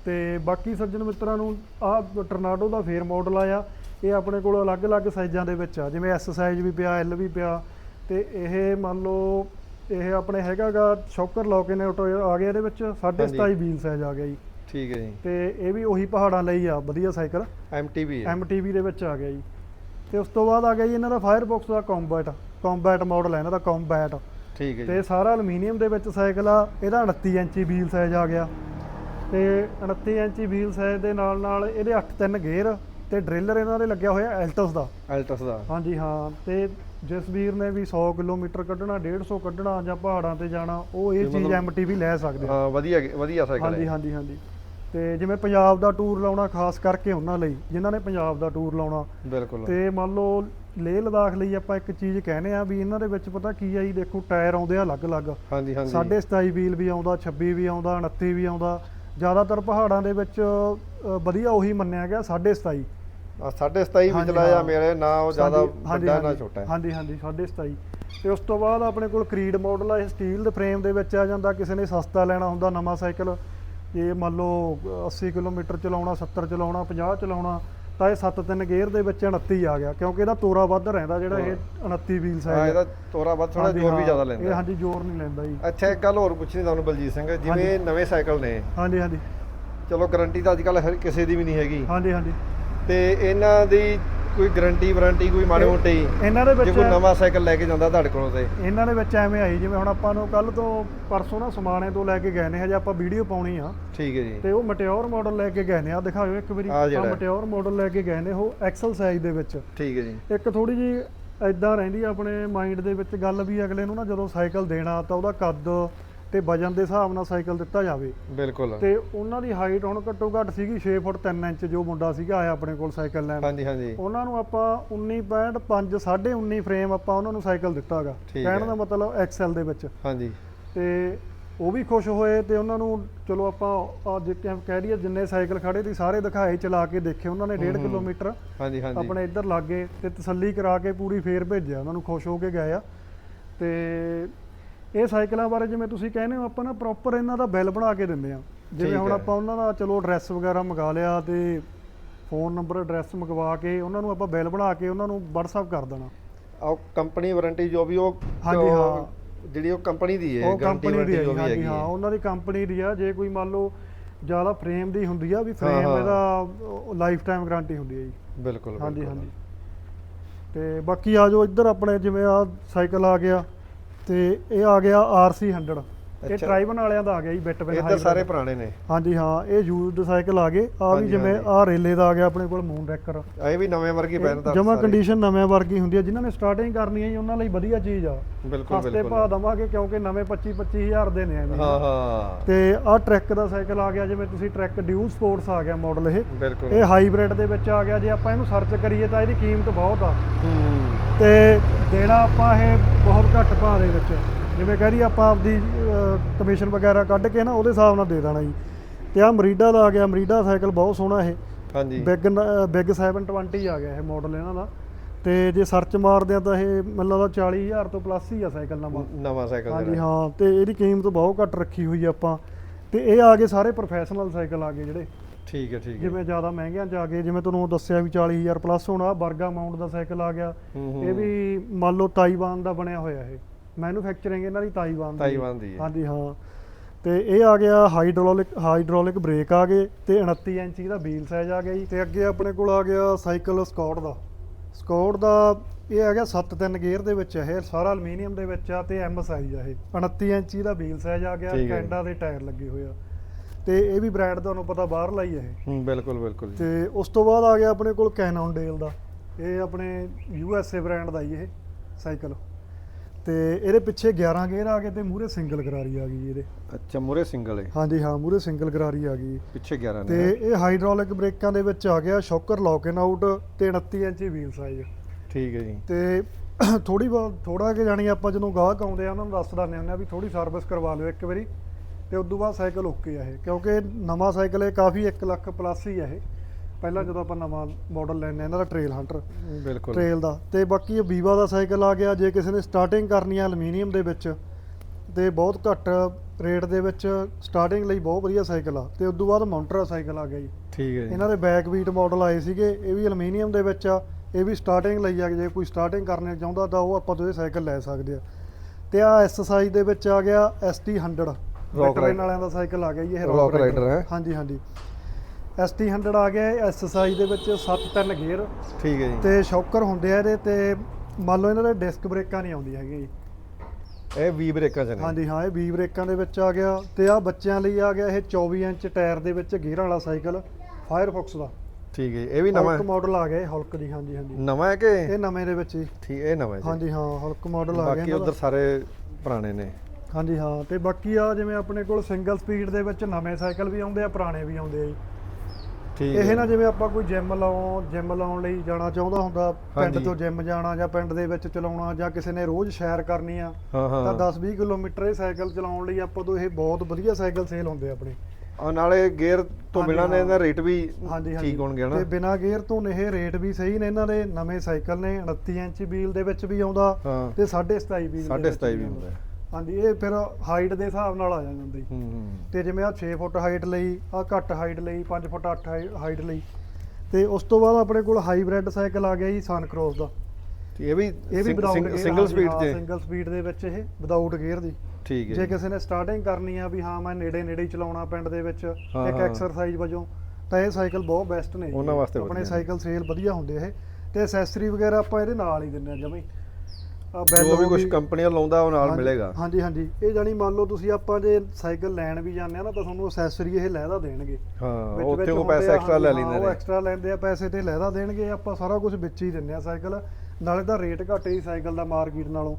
ਤੇ ਬਾਕੀ ਸੱਜਣ ਮਿੱਤਰਾਂ ਨੂੰ ਆ ਟਰਨਾਡੋ ਦਾ ਫੇਰ ਮਾਡਲ ਆਇਆ। ਇਹ ਆਪਣੇ ਕੋਲ ਅਲੱਗ-ਅਲੱਗ ਸਾਈਜ਼ਾਂ ਦੇ ਵਿੱਚ ਆ ਜਿਵੇਂ ਐਸ ਸਾਈਜ਼ ਵੀ ਪਿਆ ਐਲ ਵੀ ਪਿਆ। ਤੇ ਇਹ ਮੰਨ ਲਓ ਇਹ ਆਪਣੇ ਹੈਗਾਗਾ ਸ਼ੌਕਰ ਲੋਕ ਨੇ ਆਟੋ ਆ ਗਿਆ ਇਹਦੇ ਵਿੱਚ 27.5 ਵੀਲ ਸਾਈਜ਼ ਆ ਗਿਆ ਜੀ। ਠੀਕ ਹੈ ਜੀ। ਤੇ ਇਹ ਵੀ ਉਹੀ ਪਹਾੜਾਂ ਲਈ ਆ ਵਧੀਆ ਸਾਈਕਲ। ਐਮਟੀਵੀ ਹੈ। MTV ਦੇ ਵਿੱਚ ਆ ਗਿਆ ਜੀ। ਤੇ ਉਸ ਤੋਂ ਬਾਅਦ ਆ ਗਿਆ ਜੀ ਇਹਨਾਂ ਦਾ ਫਾਇਰਬੌਕਸ ਦਾ ਕੰਬੈਟ ਕੰਬੈਟ ਮਾਡਲ ਹੈ ਇਹਨਾਂ ਦਾ ਕੰਬੈਟ ਠੀਕ ਹੈ ਤੇ ਸਾਰਾ ਐਲੂਮੀਨੀਅਮ ਦੇ ਵਿੱਚ ਸਾਈਕਲ ਆ ਇਹਦਾ 29 ਇੰਚੀ ਵੀਲ ਸਾਈਜ਼ ਆ ਗਿਆ। ਤੇ 29 ਇੰਚੀ ਵੀਲ ਸਾਈਜ਼ ਦੇ ਨਾਲ ਨਾਲ ਇਹਦੇ 8-3 ਗੇਅਰ ਤੇ ਡ੍ਰਿਲਰ ਇਹਨਾਂ ਦੇ ਲੱਗਿਆ ਹੋਇਆ ਐਲਟਸ ਦਾ। ਅਲਟਸ ਦਾ। ਹਾਂਜੀ ਹਾਂ ਤੇ ਜਿਸ ਵੀਰ ਨੇ ਵੀ 100 ਕਿਲੋਮੀਟਰ ਕੱਢਣਾ 150 ਕੱਢਣਾ ਜਾਂ ਪਹਾੜਾਂ ਤੇ ਜਾਣਾ ਉਹ ਇਹ ਚੀਜ਼ ਮਤਲਬ- MTV ਲੈ ਸਕਦੇ ਹਾਂ ਵਧੀਆ ਵਧੀਆ ਸਾਈਕਲ ਹਾਂਜੀ ਹਾਂਜੀ ਹਾਂਜੀ। ਤੇ ਜਿਵੇਂ ਪੰਜਾਬ ਦਾ ਟੂਰ ਲਾਉਣਾ ਖਾਸ ਕਰਕੇ ਉਹਨਾਂ ਲਈ ਜਿਨ੍ਹਾਂ ਨੇ ਪੰਜਾਬ ਦਾ ਟੂਰ ਲਾਉਣਾ। ਬਿਲਕੁਲ। ਤੇ ਮੰਨ ਲਓ ਲੇਹ ਲਦਾਖ ਲਈ ਆਪਾਂ ਇੱਕ ਚੀਜ਼ ਕਹਿੰਦੇ ਆ ਵੀ ਇਹਨਾਂ ਦੇ ਵਿੱਚ ਪਤਾ ਕੀ ਆ ਜੀ ਦੇਖੋ ਟਾਇਰ ਆਉਂਦੇ ਆ ਅਲੱਗ-ਅਲੱਗ। ਹਾਂਜੀ ਹਾਂਜੀ। ਸਾਢੇ 27 ਵੀਲ ਵੀ ਆਉਂਦਾ 26 ਵੀ ਆਉਂਦਾ 29 ਵੀ ਆਉਂਦਾ। ਜ਼ਿਆਦਾਤਰ ਪਹਾੜਾਂ ਦੇ ਵਿੱਚ ਅ, ਵਧੀਆ ਉਹੀ ਮੰਨਿਆ ਗਿਆ 27.5 ਆ 27.5 ਹਾਂਜੀ, ਵਿਚਲਾ ਹਾਂ। ਮੇਰੇ ਨਾ ਉਹ ਜ਼ਿਆਦਾ ਵੱਡਾ ਨਾ ਛੋਟਾ। ਹੈ ਹਾਂਜੀ ਹਾਂਜੀ 27.5 ਤੇ ਉਸ ਤੋਂ ਬਾਅਦ ਆਪਣੇ ਕੋਲ ਕਰੀਡ ਮਾਡਲ ਆ ਇਹ ਸਟੀਲ ਦੇ ਫਰੇਮ ਦੇ ਵਿੱਚ ਆ ਜਾਂਦਾ ਕਿਸੇ ਨੇ ਸਸਤਾ ਲੈਣਾ ਹੁੰਦਾ ਨਵਾਂ ਸਾਈਕਲ। ਇਹ ਮੰਨ ਲਓ ਅ, 80 ਕਿਲੋਮੀਟਰ ਚਲਾਉਣਾ 70 ਚਲਾਉਣਾ 50 ਚਲਾਉਣਾ ਤਾਂ ਇਹ 7-3 ਗੇਅਰ ਦੇ ਵਿੱਚ 29 ਆ ਗਿਆ ਕਿਉਂਕਿ ਇਹਦਾ ਤੋਰਾ ਵੱਧ ਰਹਿੰਦਾ ਜਿਹੜਾ ਇਹ 29 ਵੀਲ ਹਾਂ ਸਾਈਜ਼ ਇਹਦਾ ਤੋਰਾ ਵੱਧ ਥੋੜਾ ਜ਼ੋਰ ਵੀ ਜ਼ਿਆਦਾ ਲੈਂਦਾ। ਇਹ ਹੈ। ਹਾਂਜੀ ਜ਼ੋਰ ਨਹੀਂ ਲੈਂਦਾ ਜੀ। ਅੱਛਾ ਇੱਕ ਗੱਲ ਹੋਰ ਪੁੱਛਣੀ ਤੁਹਾਨੂੰ ਬਲਜੀਤ ਸਿੰਘ ਜਿਵੇਂ ਨਵੇਂ ਸਾਈਕਲ ਨੇ। ਹਾਂਜੀ ਹਾਂਜੀ। ਚਲੋ ਗਾਰੰਟੀ ਤਾਂ ਅੱਜ ਕੱਲ ਹਰ ਕਿਸੇ ਦੀ ਵੀ ਨਹੀਂ ਹੈਗੀ। ਹਾਂਜੀ ਹਾਂਜੀ। ਤੇ ਇਹਨਾਂ ਦੀ ਕੋਈ ਗਾਰੰਟੀ ਵਾਰੰਟੀ ਕੋਈ ਮਾੜੀ ਮੋਟੀ। ਇਹਨਾਂ ਦੇ ਜੇ ਵਿੱਚ ਕੋਈ ਨਵਾਂ ਸਾਈਕਲ ਲੈ ਕੇ ਜਾਂਦਾ ਤੁਹਾਡੇ ਕੋਲੋਂ ਤੇ। ਇਹਨਾਂ ਦੇ ਵਿੱਚ ਐਵੇਂ ਆਈ ਜਿਵੇਂ ਹੁਣ ਆਪਾਂ ਨੂੰ ਕੱਲ ਤੋਂ ਪਰਸੋਂ ਨਾ ਸਮਾਣੇ ਤੋਂ ਲੈ ਕੇ ਗਏ ਨੇ ਹਜੇ ਆਪਾਂ ਵੀਡੀਓ ਪਾਉਣੀ ਆ। ਠੀਕ ਹੈ ਜੀ। ਤੇ ਉਹ ਮਟਿਓਰ ਮਾਡਲ ਲੈ ਕੇ ਗਏ ਨੇ। ਆ ਦਿਖਾਓ ਇੱਕ ਵਾਰੀ। ਆਹ ਜਿਹੜਾ। ਮਟਿਓਰ ਮਾਡਲ ਲੈ ਕੇ ਗਏ ਨੇ ਉਹ ਐਕਸਲ ਸਾਈਜ਼ ਦੇ ਵਿੱਚ। ਠੀਕ ਹੈ ਜੀ। ਇੱਕ ਥੋੜੀ ਜੀ ਐਦਾਂ ਰਹਿੰਦੀ ਆ ਆਪਣੇ ਮਾਈਂਡ ਦੇ ਵਿੱਚ। ਗੱਲ ਵੀ ਅਗਲੇ ਨੂੰ ਨਾ ਜਦੋਂ ਸਾਈਕਲ ਦੇਣਾ ਤਾਂ ਉਹਦਾ ਕੱਦ ਤੇ ਵਜਨ ਦੇ ਹਿਸਾਬ ਨਾਲ ਸਾਈਕਲ ਦਿੱਤਾ ਜਾਵੇ। ਬਿਲਕੁਲ। ਤੇ ਉਹਨਾਂ ਦੀ ਹਾਈਟ ਹੁਣ ਘੱਟੋ ਘੱਟ ਸੀਗੀ 6 ਫੁੱਟ 3 ਇੰਚ ਜੋ ਮੁੰਡਾ ਸੀਗਾ ਆਇਆ ਆਪਣੇ ਕੋਲ ਸਾਈਕਲ ਲੈਣ। ਹਾਂਜੀ ਹਾਂਜੀ। ਉਹਨਾਂ ਨੂੰ ਆਪਾਂ 19.5 19.5 ਫਰੇਮ ਆਪਾਂ ਉਹਨਾਂ ਨੂੰ ਸਾਈਕਲ ਦਿੱਤਾਗਾ। ਕਹਿਣ। ਦਾ ਮਤਲਬ ਐਕਸਲ ਦੇ ਵਿੱਚ। ਹਾਂਜੀ। ਤੇ ਉਹ ਵੀ ਖੁਸ਼ ਹੋਏ ਤੇ ਉਹਨਾਂ ਨੂੰ ਚਲੋ ਆਪਾਂ ਅੱਜ ਕਹਿ ਰਹੀਏ ਜਿੰਨੇ ਸਾਈਕਲ ਖੜੇ ਸੀ ਸਾਰੇ ਦਿਖਾਏ ਚਲਾ ਕੇ ਦੇਖੇ ਉਹਨਾਂ ਨੇ 1.5 ਕਿਲੋਮੀਟਰ। ਹਾਂਜੀ ਹਾਂਜੀ। ਆਪਣੇ ਇੱਧਰ ਲੱਗੇ ਤੇ ਤਸੱਲੀ ਕਰਾ ਕੇ ਪੂਰੀ ਫੇਰ ਭੇਜਿਆ। ਉਹਨਾਂ ਨੂੰ ਖੁਸ਼ ਹੋ ਕੇ ਗਏ ਆ। ਤੇ ਇਹ ਸਾਈਕਲਾਂ ਬਾਰੇ ਜਿਵੇਂ ਤੁਸੀਂ ਕਹਿੰਦੇ ਹੋ ਆਪਾਂ ਨਾ ਪ੍ਰੋਪਰ ਇਹਨਾਂ ਦਾ ਬਿੱਲ ਬਣਾ ਕੇ ਦਿੰਦੇ ਆ ਜਿਵੇਂ ਹੁਣ। ਆਪਾਂ ਉਹਨਾਂ ਦਾ ਚਲੋ ਐਡਰੈਸ ਵਗੈਰਾ ਮੰਗਾ ਲਿਆ ਤੇ ਫੋਨ ਨੰਬਰ ਐਡਰੈਸ ਮੰਗਵਾ ਕੇ ਉਹਨਾਂ ਨੂੰ ਆਪਾਂ ਬਿੱਲ ਬਣਾ ਕੇ ਉਹਨਾਂ ਨੂੰ WhatsApp ਕਰ ਦੇਣਾ ਉਹ ਕੰਪਨੀ ਵਾਰੰਟੀ ਜੋ ਵੀ ਉਹ ਹਾਂਜੀ, ਹਾਂ। ਜਿਹੜੀ ਉਹ ਕੰਪਨੀ ਦੀ ਹੈ warranty ਹੈ ਜੋ ਵੀ ਹੈਗੀ ਹਾਂ ਹੈ ਉਹਨਾਂ ਦੀ ਕੰਪਨੀ ਦੀ ਆ ਜੇ ਕੋਈ ਮੰਨ ਲਓ ਜ਼ਿਆਦਾ ਫਰੇਮ ਦੀ ਹੁੰਦੀ ਆ ਵੀ ਫਰੇਮ। ਇਹਦਾ ਲਾਈਫ ਟਾਈਮ ਗਾਰੰਟੀ ਹੁੰਦੀ ਹੈ ਜੀ ਬਿਲਕੁਲ ਹਾਂਜੀ। ਹਾਂਜੀ ਤੇ ਬਾਕੀ ਆ ਜਾਓ ਇੱਧਰ ਆਪਣੇ ਜਿਵੇਂ ਆ ਸਾਈਕਲ ਆ ਗਿਆ ਤੇ ਇਹ ਆ ਗਿਆ RC 100 ਇਹ। ਟਰਾਈਬਨ ਵਾਲਿਆਂ ਦਾ ਆ ਗਿਆ ਜੀ ਬਿੱਟ ਬਿਨ ਇੱਧਰ ਸਾਰੇ ਪੁਰਾਣੇ ਨੇ। ਹਾਂਜੀ ਹਾਂ ਇਹ ਯੂਜ਼ਡ ਸਾਈਕਲ ਆ ਗਏ। ਆ ਵੀ ਜਿਵੇਂ। ਆ ਰੇਲੇ ਦਾ ਆ ਗਿਆ ਆਪਣੇ ਕੋਲ ਮੂਨ ਰੈਕਰ ਇਹ ਵੀ ਨਵੇਂ ਵਰਗੀ ਪੈਣ ਜਮਾ ਕੰਡੀਸ਼ਨ ਨਵੇਂ ਵਰਗੀ ਹੁੰਦੀ ਆ ਜਿਨ੍ਹਾਂ ਨੇ ਸਟਾਰਟਿੰਗ ਕਰਨੀ ਹੈ ਜੀ ਉਹਨਾਂ ਲਈ ਵਧੀਆ ਚੀਜ਼ ਆ। ਬਿਲਕੁਲ ਸਸਤੇ ਬਿਲਕੁਲ। ਭਾਅ ਦਵਾਂਗੇ ਕਿਉਂਕਿ ਨਵੇਂ 25 25000 ਦੇ ਨੇ ਐਵੇਂ ਹਾਂ ਹਾਂ। ਤੇ ਆਹ ਟਰੈਕ ਦਾ ਸਾਈਕਲ ਆ ਗਿਆ ਜਿਵੇਂ ਤੁਸੀਂ ਟਰੈਕ ਡਿਊ ਸਪੋਰਟਸ ਆ ਗਿਆ ਮਾਡਲ ਇਹ। ਇਹ ਹਾਈਬ੍ਰਿਡ ਦੇ ਵਿੱਚ ਆ ਗਿਆ ਜੇ ਆਪਾਂ ਇਹਨੂੰ ਸਰਚ ਕਰੀਏ ਤਾਂ ਇਹਦੀ ਕੀਮਤ ਬਹੁਤ ਆ। ਹੂੰ। ਤੇ ਦੇਣਾ ਆਪਾਂ ਇਹ ਬਹੁਤ ਘੱਟ ਭਾਅ ਦੇ ਵਿੱਚ। ਜਿਵੇਂ ਕਹਿ ਰਹੀ ਆਪਾਂ ਆਪਦੀ ਕਮਿਸ਼ਨ ਵਗੈਰਾ ਕੱਢ ਕੇ ਨਾ ਉਹਦੇ ਹਿਸਾਬ ਨਾਲ ਦੇ ਦੇਣਾ ਜੀ। ਤੇ ਆ ਮਰੀਡਾ ਦਾ ਆ ਗਿਆ ਮਰੀਡਾ ਸਾਈਕਲ ਬਹੁਤ ਸੋਹਣਾ ਇਹ। ਹਾਂਜੀ। ਬਿਗ ਬਿਗ 720 ਆ ਗਿਆ ਇਹ ਮਾਡਲ ਇਹਨਾਂ ਦਾ। ਤੇ ਜੇ ਸਰਚ ਮਾਰਦੇ ਆ ਤਾਂ ਇਹ ਮੈਨੂੰ ਲੱਗਦਾ 40000 ਤੋਂ ਪਲੱਸ ਹੀ ਆ ਸਾਈਕਲ ਨਵਾਂ। ਨਵਾਂ ਸਾਈਕਲ ਹਾਂਜੀ ਹਾਂ ਤੇ ਇਹਦੀ ਕੀਮਤ ਬਹੁਤ ਘੱਟ ਰੱਖੀ ਹੋਈ ਆ ਆਪਾਂ। ਤੇ ਇਹ ਆ ਗਏ ਸਾਰੇ ਪ੍ਰੋਫੈਸ਼ਨਲ ਸਾਈਕਲ ਆ ਗਏ ਜਿਹੜੇ। ਠੀਕ ਹੈ ਠੀਕ ਹੈ ਜਿਵੇਂ ਜ਼ਿਆਦਾ ਮਹਿੰਗਿਆਂ ਆ ਗਏ ਜਿਵੇਂ ਤੁਹਾਨੂੰ ਦੱਸਿਆ ਵੀ 40000 ਪਲੱਸ ਹੋਣਾ ਬਰਗਾ ਮਾਊਂਟ ਦਾ ਸਾਈਕਲ ਆ ਗਿਆ। ਇਹ ਵੀ ਮੰਨ ਲਓ ਤਾਈਵਾਨ ਦਾ ਬਣਿਆ ਹੋਇਆ ਇਹ ਮੈਨੂਫੈਕਚਰਿੰਗ ਇਹਨਾਂ ਦੀ ਤਾਈਵਾਨ ਦੀ। ਤਾਈਵਾਨ ਦੀ। ਹਾਂਜੀ ਹਾਂ ਤੇ ਇਹ ਆ ਗਿਆ ਹਾਈਡ੍ਰੋਲਿਕ ਹਾਈਡ੍ਰੋਲਿਕ ਬ੍ਰੇਕ ਆ ਗਏ ਤੇ 29 ਇੰਚੀ ਦਾ ਵੀਲ ਸਾਈਜ਼ ਆ ਗਿਆ ਜੀ ਤੇ ਅੱਗੇ ਆਪਣੇ ਕੋਲ ਆ ਗਿਆ ਸਾਈਕਲ ਸਕਾਟ ਦਾ ਸਕਾਟ ਦਾ ਇਹ ਆ ਗਿਆ 7-3 ਗੇਅਰ ਦੇ ਵਿੱਚ ਇਹ ਸਾਰਾ ਐਲੂਮੀਨੀਅਮ ਦੇ ਵਿੱਚ ਆ ਤੇ ਐਮ ਸਾਈਜ਼ ਆ ਇਹ 29 ਇੰਚੀ ਦਾ ਵੀਲ ਸਾਈਜ਼ ਆ ਗਿਆ। ਕੈਂਡਾ ਦੇ ਟਾਇਰ ਲੱਗੇ ਹੋਏ ਆ ਤੇ ਇਹ ਵੀ ਬ੍ਰਾਂਡ ਤੁਹਾਨੂੰ ਪਤਾ ਬਾਹਰ ਲਾਈ ਇਹ। ਹੂੰ ਬਿਲਕੁਲ ਬਿਲਕੁਲ ਜੀ। ਤੇ ਉਸ ਤੋਂ ਬਾਅਦ ਆ ਗਿਆ ਆਪਣੇ ਕੋਲ ਕੈਨਨ ਡੇਲ ਦਾ। ਇਹ ਆਪਣੇ ਯੂ ਐਸ ਏ ਬ੍ਰਾਂਡ ਦਾ ਹੀ ਇਹ ਸਾਈਕਲ ਤੇ ਇਹਦੇ ਪਿੱਛੇ 11 ਗੇਅਰ ਆ ਗਏ ਤੇ ਮੂਹਰੇ ਸਿੰਗਲ ਗਰਾਰੀ ਆ ਗਈ ਇਹਦੇ। ਅੱਛਾ ਮੂਰੇ ਸਿੰਗਲ ਹੈ ਹਾਂਜੀ ਹਾਂ ਮੂਹਰੇ ਸਿੰਗਲ ਗਰਾਰੀ ਆ ਗਈ। ਪਿੱਛੇ 11 ਤੇ ਨੇ ਇਹ ਹਾਈਡ੍ਰੋਲਿਕ ਬ੍ਰੇਕਾਂ ਦੇ ਵਿੱਚ ਆ ਗਿਆ ਸ਼ੌਕਰ ਲੌਕ ਇਨ ਆਊਟ ਤੇ 29 ਇੰਚੀ ਵੀਲ ਸਾਈਜ਼ ਠੀਕ ਹੈ ਜੀ। ਤੇ ਥੋੜੀ ਬਹੁਤ ਥੋੜਾ ਕਿ ਜਾਣੀ ਆਪਾਂ ਜਦੋਂ ਗਾਹਕ ਆਉਂਦੇ ਆ ਉਹਨਾਂ ਨੂੰ ਦੱਸ ਦਿੰਦੇ ਹੁੰਦੇ ਆ ਵੀ ਥੋੜੀ ਸਰਵਿਸ ਕਰਵਾ ਲਿਓ ਇੱਕ ਵਾਰੀ। ਤੇ ਉਸ ਤੋਂ ਬਾਅਦ ਸਾਈਕਲ ਓਕੇ ਆ ਇਹ ਕਿਉਂਕਿ ਨਵਾਂ ਸਾਈਕਲ ਇਹ ਕਾਫੀ 1 ਲੱਖ ਪਲੱਸ ਹੀ ਆ ਇਹ। ਪਹਿਲਾਂ ਜਦੋਂ ਆਪਾਂ ਨਵਾਂ ਮਾਡਲ ਲੈਣੇ ਇਹਨਾਂ ਦਾ ਟ੍ਰੇਲ ਹੰਟਰ ਬਿਲਕੁਲ। ਟ੍ਰੇਲ ਦਾ। ਤੇ ਬਾਕੀ ਇਹ ਵੀਵਾ ਦਾ ਸਾਈਕਲ ਆ ਗਿਆ ਜੇ ਕਿਸੇ ਨੇ ਸਟਾਰਟਿੰਗ ਕਰਨੀ ਆ ਐਲੂਮੀਨੀਅਮ ਦੇ ਵਿੱਚ ਤੇ ਬਹੁਤ ਘੱਟ ਰੇਟ ਦੇ ਵਿੱਚ ਸਟਾਰਟਿੰਗ ਲਈ ਬਹੁਤ ਵਧੀਆ ਸਾਈਕਲ ਆ। ਤੇ ਉਸ ਤੋਂ ਬਾਅਦ ਮਾਉਂਟਰਾ ਸਾਈਕਲ ਆ ਗਿਆ ਜੀ। ਠੀਕ ਹੈ ਜੀ। ਇਹਨਾਂ ਦੇ ਬੈਕ ਵੀਟ ਮਾਡਲ ਆਏ ਸੀਗੇ ਇਹ ਵੀ ਐਲੂਮੀਨੀਅਮ ਦੇ ਵਿੱਚ ਆ ਇਹ ਵੀ ਸਟਾਰਟਿੰਗ ਲਈ ਆ ਜੇ ਕੋਈ ਸਟਾਰਟਿੰਗ ਕਰਨਾ ਚਾਹੁੰਦਾ ਤਾਂ ਉਹ ਆਪਾਂ ਤੋਂ ਇਹ ਸਾਈਕਲ ਲੈ ਸਕਦੇ ਆ। ਤੇ ਆ ਐਸ ਸਾਈਜ਼ ਦੇ ਵਿੱਚ ਆ ਗਿਆ ST 100 Rock ਰੌਕ Rider। ਵਾਲਿਆਂ ਦਾ ਸਾਈਕਲ ਆ ਗਿਆ ਜੀ ਇਹ Rock Rider ਹੈ। ਹਾਂਜੀ ਹਾਂਜੀ। ST 100 ਆ ਗਿਆ ਐਸ ਸਾਈਜ਼ ਦੇ ਵਿੱਚ 7-3 ਗੇਅਰ ਠੀਕ ਹੈ ਜੀ। ਤੇ ਸ਼ੌਕਰ ਹੁੰਦੇ ਆ ਇਹਦੇ ਤੇ ਮੰਨ ਲਓ ਇਹਨਾਂ ਦੇ ਡਿਸਕ ਬ੍ਰੇਕਾਂ ਨਹੀਂ ਆਉਂਦੀਆਂ ਹੈਗੀਆਂ ਜੀ। ਇਹ ਵੀ ਬ੍ਰੇਕਾਂ ਚ ਨੇ। ਹਾਂਜੀ ਹਾਂ ਇਹ ਵੀ ਬ੍ਰੇਕਾਂ ਦੇ ਵਿੱਚ ਆ ਗਿਆ। ਤੇ ਆ ਬੱਚਿਆਂ ਲਈ ਆ ਗਿਆ ਇਹ 24 ਇੰਚ ਟਾਇਰ ਦੇ ਵਿੱਚ ਗੇਅਰ ਵਾਲਾ ਸਾਈਕਲ ਫਾਇਰਫੌਕਸ ਦਾ। ਠੀਕ ਹੈ। ਇਹ ਵੀ ਨਵਾਂ ਹਲਕ ਮਾਡਲ ਆ ਗਿਆ ਇਹ ਹਲਕ ਦੀ ਹਾਂਜੀ ਹਾਂਜੀ। ਨਵਾਂ ਹੈ ਕਿ? ਇਹ ਨਵੇਂ ਦੇ ਵਿੱਚ ਹੀ ਠੀਕ ਇਹ ਨਵਾਂ ਹੈ ਹਾਂਜੀ ਹਾਂ ਹਲਕ ਮਾਡਲ ਆ ਗਿਆ ਬਾਕੀ ਉਧਰ। ਸਾਰੇ ਪੁਰਾਣੇ ਨੇ। ਹਾਂਜੀ ਹਾਂ ਤੇ ਬਾਕੀ ਆ ਜਿਵੇਂ ਆਪਣੇ ਕੋਲ ਸਿੰਗਲ ਸਪੀਡ ਦੇ ਵਿੱਚ ਨਵੇਂ ਸਾਈਕਲ ਵੀ ਆਉਂਦੇ ਆ ਪੁਰਾਣੇ ਵੀ ਆਉਂਦੇ ਆ ਜੀ ਠੀਕ ਇਹ ਨਾ ਜਿਵੇਂ ਆਪਾਂ ਕੋਈ ਜਿਮ ਲਾਉਣ ਜਿਮ ਲਾਉਣ ਲਈ ਜਾਣਾ ਚਾਹੁੰਦਾ ਹੁੰਦਾ ਪਿੰਡ। ਤੋਂ ਜਿਮ ਜਾਣਾ ਜਾਂ ਪਿੰਡ ਦੇ ਵਿੱਚ ਚਲਾਉਣਾ ਜਾਂ ਕਿਸੇ ਨੇ ਰੋਜ਼ ਸੈਰ ਕਰਨੀ ਆ ਤਾਂ ਹਾਂ 10-20 ਕਿਲੋਮੀਟਰ ਇਹ ਸਾਈਕਲ ਚਲਾਉਣ ਲਈ ਆਪਾਂ ਤੋਂ ਇਹ ਬਹੁਤ ਵਧੀਆ ਸਾਈਕਲ ਸੇਲ ਹੁੰਦੇ ਆਪਣੇ ਔਰ ਨਾਲੇ ਗੇਅਰ ਤੋਂ ਬਿਨਾਂ ਨੇ। ਇਹਦਾ ਰੇਟ ਵੀ ਠੀਕ ਹੋਣਗੇ ਤੇ ਨਾ ਬਿਨਾ ਗੇਅਰ ਤੋਂ ਇਹ ਰੇਟ ਵੀ ਸਹੀ ਨੇ ਇਹਨਾਂ ਦੇ ਨਵੇਂ ਸਾਈਕਲ ਨੇ 29 ਇੰਚ ਵੀਲ ਦੇ ਵਿੱਚ ਵੀ ਆਉਂਦਾ ਤੇ 27.5 ਵੀਲ ਦੇ ਸਾਢੇ ਵਿੱਚ ਸਤਾਈ ਵੀ ਆਉਂਦਾ। ਹੁੰਦਾ। ਹਾਂਜੀ ਇਹ ਫਿਰ ਹਾਈਟ ਦੇ ਹਿਸਾਬ ਨਾਲ ਆ ਜਾਂਦਾ ਜੀ ਹੂੰ ਤੇ ਜਿਵੇਂ ਆ 6 ਫੁੱਟ ਹਾਈਟ ਲਈ ਆ ਘੱਟ ਹਾਈਟ ਲਈ 5 ਫੁੱਟ 8 ਹਾਈਟ ਲਈ ਤੇ ਉਸ ਤੋਂ ਬਾਅਦ ਆਪਣੇ ਕੋਲ ਹਾਈਬ੍ਰਿਡ ਸਾਈਕਲ ਆ ਗਿਆ ਜੀ ਸਨ ਕ੍ਰੋਸ ਦਾ ਇਹ ਵੀ ਇਹ ਵੀ ਵਿਦਆਊਟ ਸਿੰਗਲ ਸਪੀਡ ਤੇ ਸਿੰਗਲ ਸਪੀਡ ਦੇ ਵਿੱਚ ਇਹ ਵਿਦਆਊਟ ਗੇਅਰ ਦੀ ਠੀਕ ਹੈ ਜੇ। ਕਿਸੇ ਨੇ ਸਟਾਰਟਿੰਗ ਕਰਨੀ ਆ ਵੀ ਹਾਂ ਮੈਂ ਨੇੜੇ ਨੇੜੇ ਹੀ ਚਲਾਉਣਾ ਪਿੰਡ ਦੇ ਵਿੱਚ ਇੱਕ। ਐਕਸਰਸਾਈਜ਼ ਵਜੋਂ ਤਾਂ ਇਹ ਸਾਈਕਲ ਬਹੁਤ ਬੈਸਟ ਨੇ ਜੀ। ਉਹਨਾਂ ਵਾਸਤੇ ਆਪਣੇ। ਸਾਈਕਲ ਸੇਲ ਵਧੀਆ ਹੁੰਦੇ ਇਹ ਤੇ ਐਕਸੈਸਰੀ ਵਗੈਰਾ ਆਪਾਂ ਇਹਦੇ ਨਾਲ ਹੀ ਦਿੰਦੇ ਆ ਜਮਈ ਆ ਜੋ ਵੀ ਕੁਝ ਕੰਪਨੀਆਂ ਲਾਉਂਦਾ ਉਹ ਨਾਲ ਮਿਲੇਗਾ। ਹਾਂਜੀ ਹਾਂਜੀ। ਇਹ ਜਾਨੀ ਮੰਨ ਲਓ ਤੁਸੀਂ ਆਪਾਂ ਜੇ ਸਾਈਕਲ ਲੈਣ ਵੀ ਜਾਂਦੇ ਆ ਨਾ ਤਾਂ ਤੁਹਾਨੂੰ ਐਕਸੈਸਰੀ ਇਹ ਲਹਿਦਾ ਦੇਣਗੇ। ਹਾਂ ਉੱਥੇ ਉਹ ਪੈਸੇ ਐਕਸਟਰਾ ਲੈ ਲੈਂਦੇ ਹਾਂ, ਉਹ ਨੇ ਐਕਸਟਰਾ ਲੈਂਦੇ ਆ ਪੈਸੇ ਤੇ ਲਹਿਦਾ ਦੇਣਗੇ। ਆਪਾਂ ਸਾਰਾ ਕੁਝ ਵਿੱਚ ਹੀ ਦਿੰਦੇ ਆ ਸਾਈਕਲ। ਨਾਲੇ ਤਾਂ ਰੇਟ ਘੱਟ ਹੀ ਸਾਈਕਲ ਦਾ ਮਾਰਕੀਟ ਨਾਲੋਂ।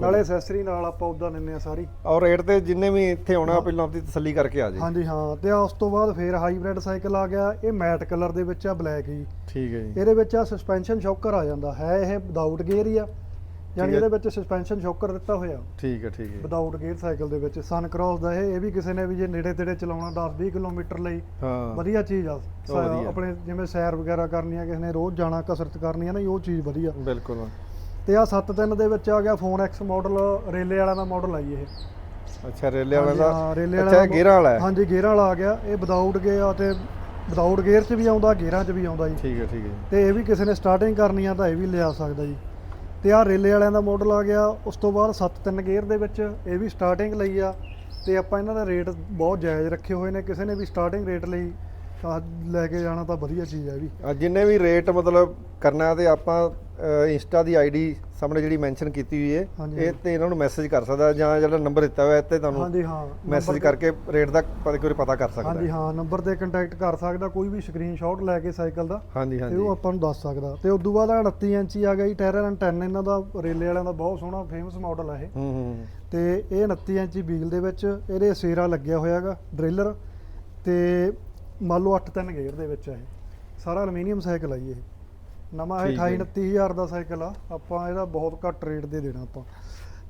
ਨਾਲੇ ਐਕਸੈਸਰੀ ਨਾਲ ਆਪਾਂ ਉਦਾਂ ਦਿੰਦੇ ਆ ਸਾਰੀ। ਔਰ ਰੇਟ ਤੇ ਜਿੰਨੇ ਵੀ ਇੱਥੇ ਆਉਣਾ ਪਹਿਲਾਂ ਆਪਣੀ ਤਸੱਲੀ ਕਰਕੇ ਆ ਜੇ। ਹਾਂਜੀ ਹਾਂ। ਤੇ ਉਸ ਤੋਂ ਬਾਅਦ ਫੇਰ ਹਾਈਬ੍ਰਿਡ ਸਾਈਕਲ ਆ ਗਿਆ। ਇਹ ਮੈਟ ਕਲਰ ਦੇ ਵਿੱਚ ਆ ਬਲੈਕ ਹੀ। ਠੀਕ ਹੈ ਜੀ। ਇਹਦੇ ਵਿੱਚ ਆ ਸਸਪੈਂਸ਼ਨ ਸ਼ੌਕਰ ਆ ਜਾਂਦਾ। ਹੈ ਇਹ ਵਿਦਆਊਟ ਗੇਅਰ ਹੀ ਆ। ਯਾਨੀ। ਇਹਦੇ ਵਿੱਚ ਸਸਪੈਂਸ਼ਨ ਸ਼ੌਕਰ ਦਿੱਤਾ ਹੋਇਆ। ਠੀਕ ਹੈ ਠੀਕ ਹੈ। ਵਿਦਆਊਟ ਗੇਅਰ ਸਾਈਕਲ ਦੇ ਵਿੱਚ ਸਨ ਕ੍ਰਾਸ ਦਾ ਇਹ ਇਹ ਵੀ ਕਿਸੇ ਨੇ ਵੀ ਜੇ ਨੇੜੇ ਤੇੜੇ ਚਲਾਉਣਾ 10-20 ਕਿਲੋਮੀਟਰ ਲਈ ਹਾਂ। ਵਧੀਆ ਚੀਜ਼ ਆ। ਆਪਣੇ ਜਿਵੇਂ ਸੈਰ ਵਗੈਰਾ ਕਰਨੀ ਆ ਕਿਸੇ ਨੇ ਰੋਜ਼ ਜਾਣਾ ਕਸਰਤ ਕਰਨੀ ਆ ਨਾ ਉਹ ਚੀਜ਼ ਵਧੀਆ। ਬਿਲਕੁਲ। ਤੇ ਆ 7-3 ਦੇ ਵਿੱਚ ਆ ਗਿਆ ਫੋਨ X ਮਾਡਲ ਰੇਲੇ ਵਾਲਾ ਦਾ ਮਾਡਲ ਆਈ ਇਹ। ਅੱਛਾ ਰੇਲੇ ਵਾਲਾ ਦਾ? ਹਾਂ, ਰੇਲੇ ਅੱਛਾ ਗੇਅਰਾਂ ਵਾਲਾ ਹਾਂਜੀ ਗੇਅਰਾਂ ਵਾਲਾ ਆ ਗਿਆ। ਇਹ ਵਿਦਆਊਟ ਗੇਅਰ ਤੇ ਵਿਦਆਊਟ ਗੇਅਰ 'ਚ ਵੀ ਆਉਂਦਾ ਗੇਅਰਾਂ 'ਚ ਵੀ ਆਉਂਦਾ ਜੀ। ਠੀਕ ਹੈ ਠੀਕ ਹੈ ਤੇ ਇਹ ਵੀ ਕਿਸੇ ਨੇ ਸਟਾਰਟਿੰਗ ਕਰਨੀ ਆ ਤਾਂ ਇਹ ਵੀ ਲਿਆ ਸਕਦਾ ਜੀ। ਤੇ ਆ ਰੇਲੇ ਵਾਲਿਆਂ ਦਾ ਮਾਡਲ ਆ ਗਿਆ। ਉਸ ਤੋਂ ਬਾਅਦ 7-3 ਗੇਅਰ ਦੇ ਵਿੱਚ ਇਹ ਵੀ ਸਟਾਰਟਿੰਗ ਲਈ ਆ ਤੇ ਆਪਾਂ ਇਹਨਾਂ ਦਾ ਰੇਟ ਬਹੁਤ ਜਾਇਜ਼ ਰੱਖੇ ਹੋਏ ਨੇ। ਕਿਸੇ ਨੇ ਵੀ ਸਟਾਰਟਿੰਗ ਰੇਟ ਲਈ ਤਾਂ ਲੈ ਕੇ ਜਾਣਾ ਤਾਂ ਵਧੀਆ ਚੀਜ਼ ਹੈ ਵੀ। ਜਿੰਨੇ ਵੀ ਰੇਟ ਮਤਲਬ ਕਰਨਾ ਤੇ ਆਪਾਂ ਇੰਸਟਾ ਦੀ ਆਈਡੀ ਸਾਹਮਣੇ ਜਿਹੜੀ ਮੈਂਸ਼ਨ ਕੀਤੀ ਹੋਈ ਹੈ ਹਾਂਜੀ। ਇਹ ਤੇ ਇਹਨਾਂ ਨੂੰ ਮੈਸੇਜ ਕਰ ਸਕਦਾ ਜਾਂ ਜਿਹੜਾ ਨੰਬਰ ਦਿੱਤਾ ਹੋਇਆ ਇੱਥੇ ਤੁਹਾਨੂੰ ਹਾਂਜੀ ਹਾਂ ਮੈਸੇਜ number ਕਰਕੇ ਰੇਟ ਦਾ ਪਤਾ ਕੋਈ ਪਤਾ ਕਰ ਸਕਦਾ। ਹਾਂਜੀ ਹੈ। ਹਾਂ ਨੰਬਰ ਤੇ ਕੰਟੈਕਟ ਕਰ ਸਕਦਾ ਕੋਈ ਵੀ ਸਕਰੀਨਸ਼ਾਟ ਲੈ ਕੇ ਸਾਈਕਲ ਦਾ ਹਾਂਜੀ ਤੇ ਹਾਂਜੀ। ਉਹ ਆਪਾਂ ਨੂੰ ਦੱਸ ਸਕਦਾ। ਤੇ ਉਸ ਤੋਂ ਬਾਅਦ ਆਹ 29 ਇੰਚੀ ਆ ਗਈ ਟੈਰਨ 10 ਇਹਨਾਂ ਦਾ ਰੇਲੇ ਵਾਲਿਆਂ ਦਾ ਬਹੁਤ ਸੋਹਣਾ ਫੇਮਸ ਮਾਡਲ ਆ ਇਹ। ਹੂੰ ਹੂੰ ਤੇ ਇਹ 29 ਇੰਚੀ ਬੀਲ ਦੇ ਵਿੱਚ ਇਹਦੇ ਸੇਰਾ ਲੱਗਿਆ ਹੋਇਆਗਾ ਡ੍ਰਿਲਰ ਤੇ ਮੰਨ ਲਓ 8-3 ਗੇਅਰ ਦੇ ਵਿੱਚ ਆ ਇਹ। ਸਾਰਾ ਐਲੂਮੀਨੀਅਮ ਸਾਈਕਲ ਆ ਜੀ ਇਹ। ਨਵਾਂ ਹੈ ਠੀਕ ਹੈ। 28 29000 ਦਾ ਸਾਈਕਲ ਆ। ਆਪਾਂ ਇਹਦਾ ਬਹੁਤ ਘੱਟ ਰੇਟ ਦੇ ਦੇਣਾ ਆਪਾਂ।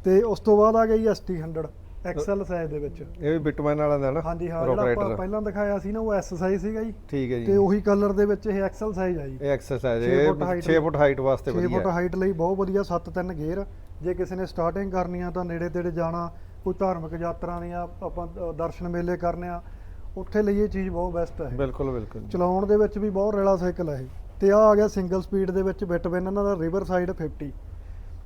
ਤੇ ਉਸ ਤੋਂ ਬਾਅਦ ਆ ਗਈ ST 100 ਐਕਸਲ ਸਾਈਜ਼ ਦੇ ਵਿੱਚ। ਇਹ ਵੀ ਬਿਟਮੈਨ ਵਾਲਾ ਦਾ ਨਾ ਹਾਂਜੀ ਹਾਂ ਜਿਹੜਾ ਆਪਾਂ ਪਹਿਲਾਂ ਦਿਖਾਇਆ ਸੀ ਨਾ ਉਹ ਐਸ ਸਾਈਜ਼ ਸੀਗਾ ਜੀ। ਠੀਕ ਹੈ ਤੇ ਜੀ ਉਹੀ ਕਲਰ ਦੇ ਵਿੱਚ ਇਹ ਐਕਸਲ ਸਾਈਜ਼ ਆ ਜੀ। ਇਹ ਐਕਸਰਸਾਈਜ਼ ਛੇ ਇਹ ਫੁੱਟ height 6 ਫੁੱਟ ਹਾਈਟ ਵਾਸਤੇ 6 ਵਧੀਆ। ਫੁੱਟ ਹੈ ਹਾਈਟ ਲਈ ਬਹੁਤ ਵਧੀਆ 7-3 ਗੇਅਰ। ਜੇ ਕਿਸੇ ਨੇ ਸਟਾਰਟਿੰਗ ਕਰਨੀ ਆ ਤਾਂ ਨੇੜੇ ਤੇੜੇ ਜਾਣਾ। ਕੋਈ ਧਾਰਮਿਕ ਯਾਤਰਾ ਦੀਆਂ ਆਪਾਂ ਦਰਸ਼ਨ ਮੇਲੇ ਕਰਨੇ ਆ। ਉੱਥੇ ਲਈ ਇਹ ਚੀਜ਼ ਬਹੁਤ ਬੈਸਟ ਹੈ ਬਿਲਕੁਲ ਬਿਲਕੁਲ ਚਲਾਉਣ ਦੇ ਵਿੱਚ ਵੀ ਬਹੁਤ ਰੇਲਾ ਸਾਈਕਲ ਹੈ ਇਹ। ਤੇ ਆ ਆ ਗਿਆ ਸਿੰਗਲ ਸਪੀਡ ਦੇ ਵਿੱਚ ਬਿਟਵਿਨ ਇਹਨਾਂ ਦਾ ਰਿਵਰ ਸਾਈਡ 50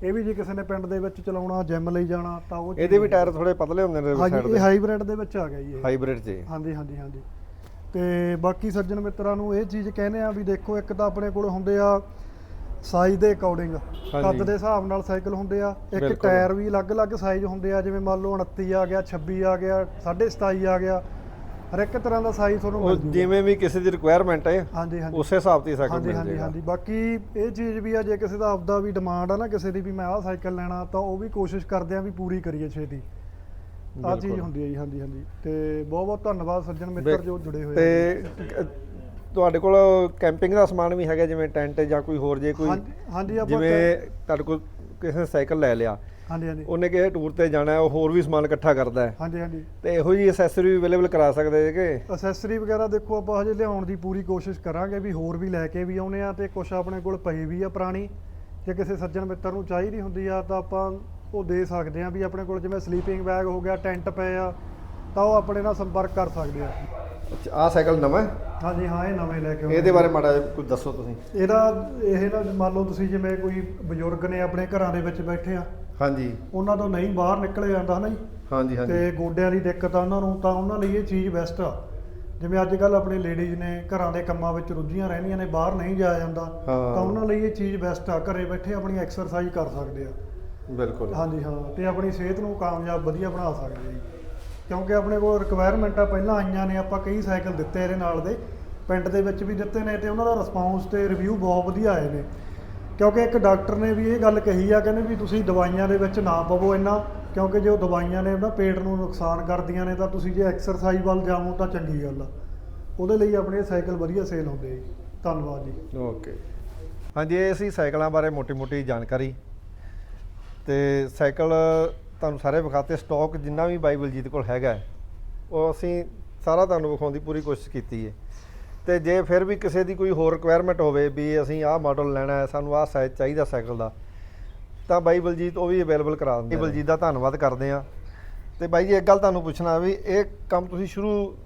ਇਹ ਵੀ ਜੇ ਕਿਸੇ ਨੇ ਪਿੰਡ ਦੇ ਵਿੱਚ ਚਲਾਉਣਾ ਜਿਮ ਲਈ ਜਾਣਾ ਤਾਂ ਉਹ ਇਹਦੇ ਵੀ ਟਾਇਰ ਥੋੜੇ ਪਤਲੇ ਹੁੰਦੇ ਨੇ ਸਾਈਡ ਇਹ ਦੇ। ਹਾਈਬ੍ਰਿਡ ਦੇ ਵਿੱਚ ਆ ਗਿਆ ਜੀ ਇਹ। ਹਾਈਬ੍ਰਿਡ 'ਚ ਹਾਂਜੀ ਹਾਂਜੀ ਹਾਂਜੀ। ਤੇ ਬਾਕੀ ਸੱਜਣ ਮਿੱਤਰਾਂ ਨੂੰ ਇਹ ਚੀਜ਼ ਕਹਿੰਦੇ ਆ ਵੀ ਦੇਖੋ ਇੱਕ ਤਾਂ ਆਪਣੇ ਕੋਲ ਹੁੰਦੇ ਆ ਸਾਈਜ਼ ਦੇ ਅਕੋਰਡਿੰਗ ਕੱਦ। ਦੇ ਹਿਸਾਬ ਨਾਲ ਸਾਈਕਲ ਹੁੰਦੇ ਆ। ਇੱਕ। ਟਾਇਰ ਵੀ ਅਲੱਗ-ਅਲੱਗ ਸਾਈਜ਼ ਹੁੰਦੇ ਆ ਜਿਵੇਂ ਮੰਨ ਲਓ 29 ਆ ਗਿਆ 26 ਆ ਗਿਆ 27.5 ਆ ਗਿਆ। ਹਰ ਇੱਕ ਤਰ੍ਹਾਂ ਦਾ ਸਾਈਜ਼ ਤੁਹਾਨੂੰ ਮਿਲ ਜੂਗਾ। ਜਿਵੇਂ ਵੀ ਕਿਸੇ ਦੀ ਰਿਕੁਆਇਰਮੈਂਟ ਹੈ ਹਾਂਜੀ ਹਾਂਜੀ। ਉਸੇ ਹਿਸਾਬ ਤੇ ਸਾਈਕਲ ਮਿਲ ਹਾਂਜੀ ਹਾਂਜੀ। ਬਾਕੀ ਇਹ ਚੀਜ਼ ਵੀ ਆ ਜੇ ਕਿਸੇ ਦਾ ਆਪਦਾ ਵੀ ਡਿਮਾਂਡ ਆ ਨਾ ਕਿਸੇ ਦੀ ਵੀ ਮੈਂ ਆਹ ਸਾਈਕਲ ਲੈਣਾ ਤਾਂ ਉਹ ਵੀ ਕੋਸ਼ਿਸ਼ ਕਰਦੇ ਆ ਵੀ ਪੂਰੀ ਕਰੀਏ ਛੇਤੀ। ਆਹ ਚੀਜ਼। ਹੁੰਦੀ ਹੈ ਜੀ ਹਾਂਜੀ ਹਾਂਜੀ। ਤੇ ਬਹੁਤ ਬਹੁਤ ਧੰਨਵਾਦ ਸੱਜਣ ਮਿੱਤਰ ਜੋ ਜੁੜੇ ਹੋਏ ਆ ਤੇ ਤੁਹਾਡੇ ਕੋਲ ਕੈਂਪਿੰਗ ਦਾ ਸਮਾਨ ਵੀ ਹੈਗਾ ਜਿਵੇਂ ਟੈਂਟ ਜਾਂ ਕੋਈ ਹੋਰ ਜੇ ਕੋਈ ਹਾਂਜੀ ਜਿਵੇਂ ਤੁਹਾਡੇ ਕੋਲ ਕਿਸੇ ਸਾਈਕਲ ਲੈ ਲਿਆ ਹਾਂਜੀ ਹਾਂਜੀ। ਉਹਨੇ ਕਿਸੇ ਟੂਰ ਤੇ ਜਾਣਾ ਹੈ ਉਹ ਹੋਰ ਵੀ ਸਮਾਨ ਇਕੱਠਾ ਕਰਦਾ ਹੈ। ਹਾਂਜੀ ਹਾਂਜੀ। ਤੇ ਇਹੋ ਜੀ ਐਕਸੈਸਰੀ ਵੀ ਅਵੇਲੇਬਲ ਕਰਾ ਸਕਦੇ ਜੇ ਕਿ? ਅਸੈਸਰੀ ਵਗੈਰਾ ਦੇਖੋ ਆਪਾਂ ਹਜੇ ਲਿਆਉਣ ਦੀ ਪੂਰੀ ਕੋਸ਼ਿਸ਼ ਕਰਾਂਗੇ ਵੀ ਹੋਰ ਵੀ ਲੈ ਕੇ ਵੀ ਆਉਨੇ ਆ ਤੇ ਕੁਝ ਆਪਣੇ ਕੋਲ ਪਈ ਵੀ ਆ ਪੁਰਾਣੀ। ਜੇ ਕਿਸੇ ਸੱਜਣ ਮਿੱਤਰ ਨੂੰ ਚਾਹੀਦੀ ਹੁੰਦੀ ਆ ਤਾਂ ਆਪਾਂ ਉਹ ਦੇ ਸਕਦੇ ਆ ਵੀ ਆਪਣੇ ਕੋਲ ਜਿਵੇਂ ਸਲੀਪਿੰਗ ਬੈਗ ਹੋ ਗਿਆ ਟੈਂਟ ਪਏ ਆ ਤਾਂ ਉਹ ਆਪਣੇ ਨਾਲ ਸੰਪਰਕ ਕਰ ਸਕਦੇ ਆ। ਆਹ ਸਾਈਕਲ ਨਵਾਂ ਹੈ? ਹਾਂਜੀ ਹਾਂ ਇਹ ਨਵੇਂ ਲੈ ਕੇ ਆਉਣੇ ਇਹਦੇ ਬਾਰੇ ਮਾੜਾ ਜਿਹਾ ਕੁਝ ਦੱਸੋ ਤੁਸੀਂ। ਇਹਦਾ ਇਹ ਨਾ ਮੰਨ ਲਓ ਤੁਸੀਂ ਜਿਵੇਂ ਕੋਈ ਬਜ਼ੁਰਗ ਨੇ ਆਪਣੇ ਘਰਾਂ ਦੇ ਵਿੱਚ ਬੈਠੇ ਆ ਹਾਂਜੀ। ਉਹਨਾਂ ਤੋਂ ਨਹੀਂ ਬਾਹਰ ਨਿਕਲਿਆ ਜਾਂਦਾ ਹਨਾ ਜੀ। ਹਾਂਜੀ ਹਾਂਜੀ। ਤੇ ਗੋਡਿਆਂ ਦੀ ਦਿੱਕਤ ਆ ਉਹਨਾਂ ਨੂੰ ਤਾਂ ਉਹਨਾਂ ਲਈ ਇਹ ਚੀਜ਼ ਬੈਸਟ ਆ। ਜਿਵੇਂ ਅੱਜ ਕੱਲ ਆਪਣੇ ਲੇਡੀਜ਼ ਨੇ ਘਰਾਂ ਦੇ ਕੰਮਾਂ ਵਿੱਚ ਰੁੱਝੀਆਂ ਰਹਿੰਦੀਆਂ ਨੇ ਬਾਹਰ ਨਹੀਂ ਜਾਇਆ ਜਾਂਦਾ ਹਾਂ। ਤਾਂ ਉਹਨਾਂ ਲਈ ਇਹ ਚੀਜ਼ ਬੈਸਟ ਆ ਘਰੇ ਬੈਠੇ ਆਪਣੀ ਐਕਸਰਸਾਈਜ਼ ਕਰ ਸਕਦੇ ਆ। ਬਿਲਕੁਲ। ਹਾਂਜੀ ਹਾਂ ਤੇ ਆਪਣੀ ਸਿਹਤ ਨੂੰ ਕਾਮਯਾਬ ਵਧੀਆ ਬਣਾ ਸਕਦੇ ਆ ਜੀ। ਕਿਉਂਕਿ ਆਪਣੇ ਕੋਲ ਰਿਕੁਆਇਰਮੈਂਟਾਂ ਪਹਿਲਾਂ ਆਈਆਂ ਨੇ ਆਪਾਂ ਕਈ ਸਾਈਕਲ ਦਿੱਤੇ ਇਹਦੇ ਨਾਲ ਦੇ ਪਿੰਡ ਦੇ ਵਿੱਚ ਵੀ ਦਿੱਤੇ ਨੇ ਤੇ ਉਹਨਾਂ ਦਾ ਰਿਸਪੌਂਸ ਤੇ ਰਿਵਿਊ ਬਹੁਤ ਵਧੀਆ ਆਏ ਨੇ। ਕਿਉਂਕਿ ਇੱਕ ਡਾਕਟਰ ਨੇ ਵੀ ਇਹ ਗੱਲ ਕਹੀ ਆ, ਕਹਿੰਦੇ ਵੀ ਤੁਸੀਂ ਦਵਾਈਆਂ ਦੇ ਵਿੱਚ ਨਾ ਪਵੋ ਇੰਨਾ, ਕਿਉਂਕਿ ਜੇ ਉਹ ਦਵਾਈਆਂ ਨੇ ਨਾ ਪੇਟ ਨੂੰ ਨੁਕਸਾਨ ਕਰਦੀਆਂ ਨੇ, ਤਾਂ ਤੁਸੀਂ ਜੇ ਐਕਸਰਸਾਈਜ਼ ਵੱਲ ਜਾਵੋ ਤਾਂ ਚੰਗੀ ਗੱਲ ਆ। ਉਹਦੇ ਲਈ ਆਪਣੇ ਸਾਈਕਲ ਵਧੀਆ ਸੇਲ ਹੁੰਦੇ ਜੀ। ਧੰਨਵਾਦ ਜੀ। ਓਕੇ। ਹਾਂਜੀ, ਇਹ ਸੀ ਸਾਈਕਲਾਂ ਬਾਰੇ ਮੋਟੀ-ਮੋਟੀ ਜਾਣਕਾਰੀ। ਤੇ ਸਾਈਕਲ ਤੁਹਾਨੂੰ ਸਾਰੇ ਵਿਖਾਤੇ ਸਟਾਕ ਜਿੰਨਾ ਵੀ ਬਾਈ ਬਲਜੀਤ ਕੋਲ ਹੈਗਾ, ਉਹ ਅਸੀਂ ਸਾਰਾ ਤੁਹਾਨੂੰ ਵਿਖਾਉਣ ਦੀ ਪੂਰੀ ਕੋਸ਼ਿਸ਼ ਕੀਤੀ ਹੈ ਤੇ ਜੇ ਫਿਰ ਵੀ ਕਿਸੇ ਦੀ ਕੋਈ ਹੋਰ ਰਿਕੁਆਇਰਮੈਂਟ ਹੋਵੇ ਵੀ ਅਸੀਂ ਆਹ ਮਾਡਲ ਲੈਣਾ ਹੈ ਸਾਨੂੰ ਆਹ ਸਾਈਜ਼ ਚਾਹੀਦਾ ਸਾਈਕਲ ਦਾ ਤਾਂ ਬਾਈ ਬਲਜੀਤ ਉਹ ਵੀ ਅਵੇਲੇਬਲ ਕਰਾ ਦਿੰਦੇ ਨੇ। ਬਲਜੀਤ ਦਾ ਧੰਨਵਾਦ ਕਰਦੇ ਆ ਤੇ ਬਾਈ ਜੀ ਇੱਕ ਗੱਲ ਤੁਹਾਨੂੰ ਪੁੱਛਣਾ ਵੀ ਇਹ ਕੰਮ ਤੁਸੀਂ ਸ਼ੁਰੂ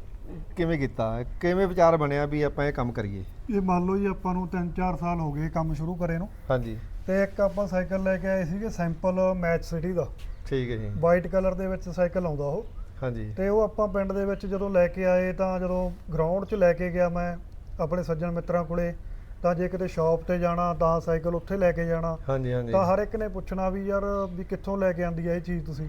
ਕਿਵੇਂ ਕੀਤਾ? ਕਿਵੇਂ ਵਿਚਾਰ ਬਣਿਆ ਵੀ ਆਪਾਂ ਇਹ ਕੰਮ ਕਰੀਏ? ਇਹ ਮੰਨ ਲਓ ਜੀ ਆਪਾਂ ਨੂੰ 3-4 ਸਾਲ ਹੋ ਗਏ ਕੰਮ ਸ਼ੁਰੂ ਕਰੇ ਨੂੰ। ਹਾਂਜੀ। ਤੇ ਇੱਕ ਆਪਾਂ ਸਾਈਕਲ ਲੈ ਕੇ ਆਏ ਸੀਗੇ ਸੈਂਪਲ ਮੈਚ ਸਿਟੀ ਦਾ। ਠੀਕ ਹੈ ਜੀ। ਵਾਈਟ ਕਲਰ ਦੇ ਵਿੱਚ ਸਾਈਕਲ ਆਉਂਦਾ ਉਹ। ਹਾਂਜੀ। ਤੇ ਉਹ ਆਪਾਂ ਪਿੰਡ ਦੇ ਵਿੱਚ ਜਦੋਂ ਲੈ ਕੇ ਆਏ ਤਾਂ ਜਦੋਂ ਗਰਾਊਂਡ 'ਚ ਲੈ ਕੇ ਗਿਆ ਮੈਂ ਆਪਣੇ ਸੱਜਣ ਮਿੱਤਰਾਂ ਕੋਲੇ ਤਾਂ ਜੇ ਕਿਤੇ ਸ਼ਾਪ ਤੇ ਜਾਣਾ ਤਾਂ ਸਾਈਕਲ ਉੱਥੇ ਲੈ ਕੇ ਜਾਣਾ। ਹਾਂਜੀ ਹਾਂਜੀ। ਤਾਂ ਹਰ ਇੱਕ ਨੇ ਪੁੱਛਣਾ ਵੀ ਯਾਰ ਵੀ ਕਿੱਥੋਂ ਲੈ ਕੇ ਆਂਦੀ ਹੈ ਇਹ ਚੀਜ਼ ਤੁਸੀਂ।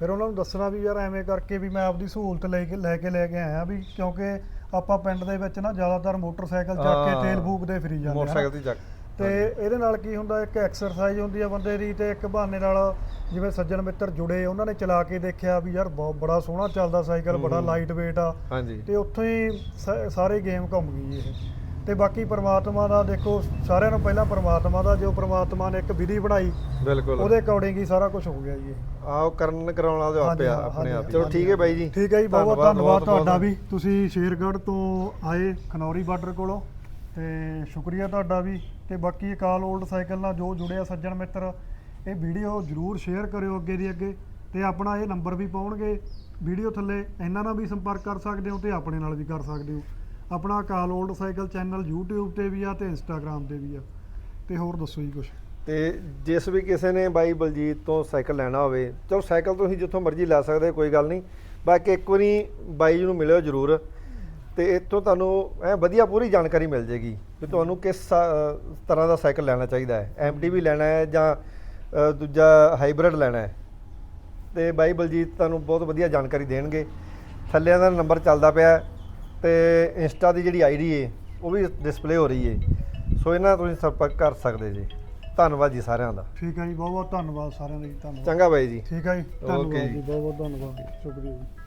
ਫਿਰ ਉਹਨਾਂ ਨੂੰ ਦੱਸਣਾ ਵੀ ਯਾਰ ਐਵੇਂ ਕਰਕੇ ਵੀ ਮੈਂ ਆਪਦੀ ਸਹੂਲਤ ਲੈ ਕੇ ਲੈ ਕੇ ਲੈ ਕੇ ਆਇਆ ਵੀ ਕਿਉਂਕਿ ਆਪਾਂ ਪਿੰਡ ਦੇ ਵਿੱਚ ਨਾ ਜ਼ਿਆਦਾਤਰ ਮੋਟਰਸਾਈਕਲ ਚੱਕ ਕੇ। ਤੇਲ ਫੂਕਦੇ ਫਿਰੀ ਜਾਂਦੇ ਮੋਟਰਸਾਈਕਲ ਹਨ ਤੇ ਚੱਕ। ਤੇ ਇਹਦੇ ਨਾਲ ਕੀ ਹੁੰਦਾ ਇੱਕ ਐਕਸਰਸਾਈਜ਼ ਹੁੰਦੀ ਆ ਬੰਦੇ ਦੀ ਤੇ ਇੱਕ ਬਹਾਨੇ ਨਾਲ ਜਿਵੇਂ ਸੱਜਣ ਮਿੱਤਰ ਜੁੜੇ ਉਹਨਾਂ ਨੇ ਚਲਾ ਕੇ ਦੇਖਿਆ ਵੀ ਯਾਰ ਬਹੁਤ ਬੜਾ ਸੋਹਣਾ ਚੱਲਦਾ ਸਾਈਕਲ ਬੜਾ। ਲਾਈਟ weight ਆ। ਤੇ ਉੱਥੋਂ ਹੀ ਸਾਰੇ ਗੇਮ ਘੁੰਮ ਗਈ ਇਹ। ਤੇ ਬਾਕੀ ਪ੍ਰਮਾਤਮਾ ਦਾ ਦੇਖੋ ਸਾਰਿਆਂ ਨੂੰ ਪਹਿਲਾਂ ਪ੍ਰਮਾਤਮਾ ਦਾ ਜੋ ਪ੍ਰਮਾਤਮਾ ਨੇ ਇੱਕ ਵਿਧੀ ਬਣਾਈ ਬਿਲਕੁਲ। ਉਹਦੇ ਅਕੋਰਡਿੰਗ ਹੀ ਸਾਰਾ ਕੁਝ ਹੋ ਗਿਆ ਜੀ ਆਓ ਕਰਨ ਕਰਾਉਣ ਵਾਲਾ ਆਪੇ ਆਪਣੇ ਆਪ ਚਲੋ ਠੀਕ ਹੈ ਬਾਈ ਜੀ। ਠੀਕ ਹੈ ਜੀ ਬਹੁਤ ਬਹੁਤ ਧੰਨਵਾਦ ਤੁਹਾਡਾ। ਵੀ। ਤੁਸੀਂ ਸ਼ੇਰਗੜ੍ਹ ਤੋਂ ਆਏ ਖਨੌਰੀ ਬਾਰਡਰ ਕੋਲੋਂ ਤੇ ਸ਼ੁਕਰੀਆ ਤੁਹਾਡਾ ਵੀ। ਤੇ ਬਾਕੀ ਅਕਾਲ 올ਡ ਸਾਈਕਲ ਨਾਲ ਜੋ ਜੁੜਿਆ ਸੱਜਣ ਮਿੱਤਰ, ਇਹ ਵੀਡੀਓ ਜਰੂਰ ਸ਼ੇਅਰ ਕਰਿਓ ਅੱਗੇ ਦੀ ਅੱਗੇ ਤੇ ਆਪਣਾ ਇਹ ਨੰਬਰ ਵੀ ਪਾਉਣਗੇ। ਵੀਡੀਓ ਥੱਲੇ ਇਹਨਾਂ ਨਾਲ ਵੀ ਸੰਪਰਕ ਕਰ ਸਕਦੇ ਹੋ ਤੇ ਆਪਣੇ ਨਾਲ ਵੀ ਕਰ ਸਕਦੇ ਹੋ। ਆਪਣਾ Akal old cycle channel YouTube ਤੇ ਵੀ ਆ ਤੇ Instagram ਤੇ ਵੀ ਆ। ਤੇ ਹੋਰ ਦੱਸੋ ਜੀ ਕੁਝ ਤੇ ਜਿਸ ਵੀ ਕਿਸੇ ਨੇ ਬਾਈ ਬਲਜੀਤ ਤੋਂ ਸਾਈਕਲ ਲੈਣਾ ਹੋਵੇ, ਚਲੋ ਸਾਈਕਲ ਤੁਸੀਂ ਜਿੱਥੋਂ ਮਰਜ਼ੀ ਲੈ ਸਕਦੇ, ਕੋਈ ਗੱਲ ਨਹੀਂ। ਬਾਕੀ ਇੱਕ ਵਾਰੀ ਬਾਈ ਜੀ ਨੂੰ ਮਿਲਿਓ ਜਰੂਰ। ਤੇ ਇੱਥੋਂ ਤੁਹਾਨੂੰ ਐ ਵਧੀਆ ਪੂਰੀ ਜਾਣਕਾਰੀ ਮਿਲ ਜੇਗੀ ਵੀ ਤੁਹਾਨੂੰ ਕਿਸ ਤਰ੍ਹਾਂ ਦਾ ਸਾਈਕਲ ਲੈਣਾ ਚਾਹੀਦਾ ਹੈ। ਐਮਟੀਵੀ ਲੈਣਾ ਹੈ ਜਾਂ ਦੂਜਾ ਹਾਈਬ੍ਰਿਡ ਲੈਣਾ ਹੈ। ਤੇ ਬਾਈ ਬਲਜੀਤ ਤੁਹਾਨੂੰ ਬਹੁਤ ਵਧੀਆ ਜਾਣਕਾਰੀ ਦੇਣਗੇ। ਥੱਲੇ ਦਾ ਨੰਬਰ ਚੱਲਦਾ ਪਿਆ ਹੈ ਤੇ ਇੰਸਟਾ ਦੀ ਜਿਹੜੀ ਆਈਡੀ ਏ ਉਹ ਵੀ ਡਿਸਪਲੇ ਹੋ ਰਹੀ ਏ। ਸੋ ਇਹਨਾਂ ਨਾਲ ਤੁਸੀਂ ਸੰਪਰਕ ਕਰ ਸਕਦੇ ਜੀ। ਧੰਨਵਾਦ ਜੀ ਸਾਰਿਆਂ ਦਾ। ਠੀਕ ਹੈ ਜੀ ਬਹੁਤ ਬਹੁਤ ਧੰਨਵਾਦ ਸਾਰਿਆਂ ਦਾ ਜੀ ਧੰਨਵਾਦ। ਚੰਗਾ ਬਾਈ ਜੀ। ਠੀਕ ਹੈ ਜੀ ਧੰਨਵਾਦ ਜੀ। ਜੀ। ਬਹੁਤ ਬਹੁਤ ਧੰਨਵਾਦ ਸ਼ੁਕਰੀਆ ਜੀ।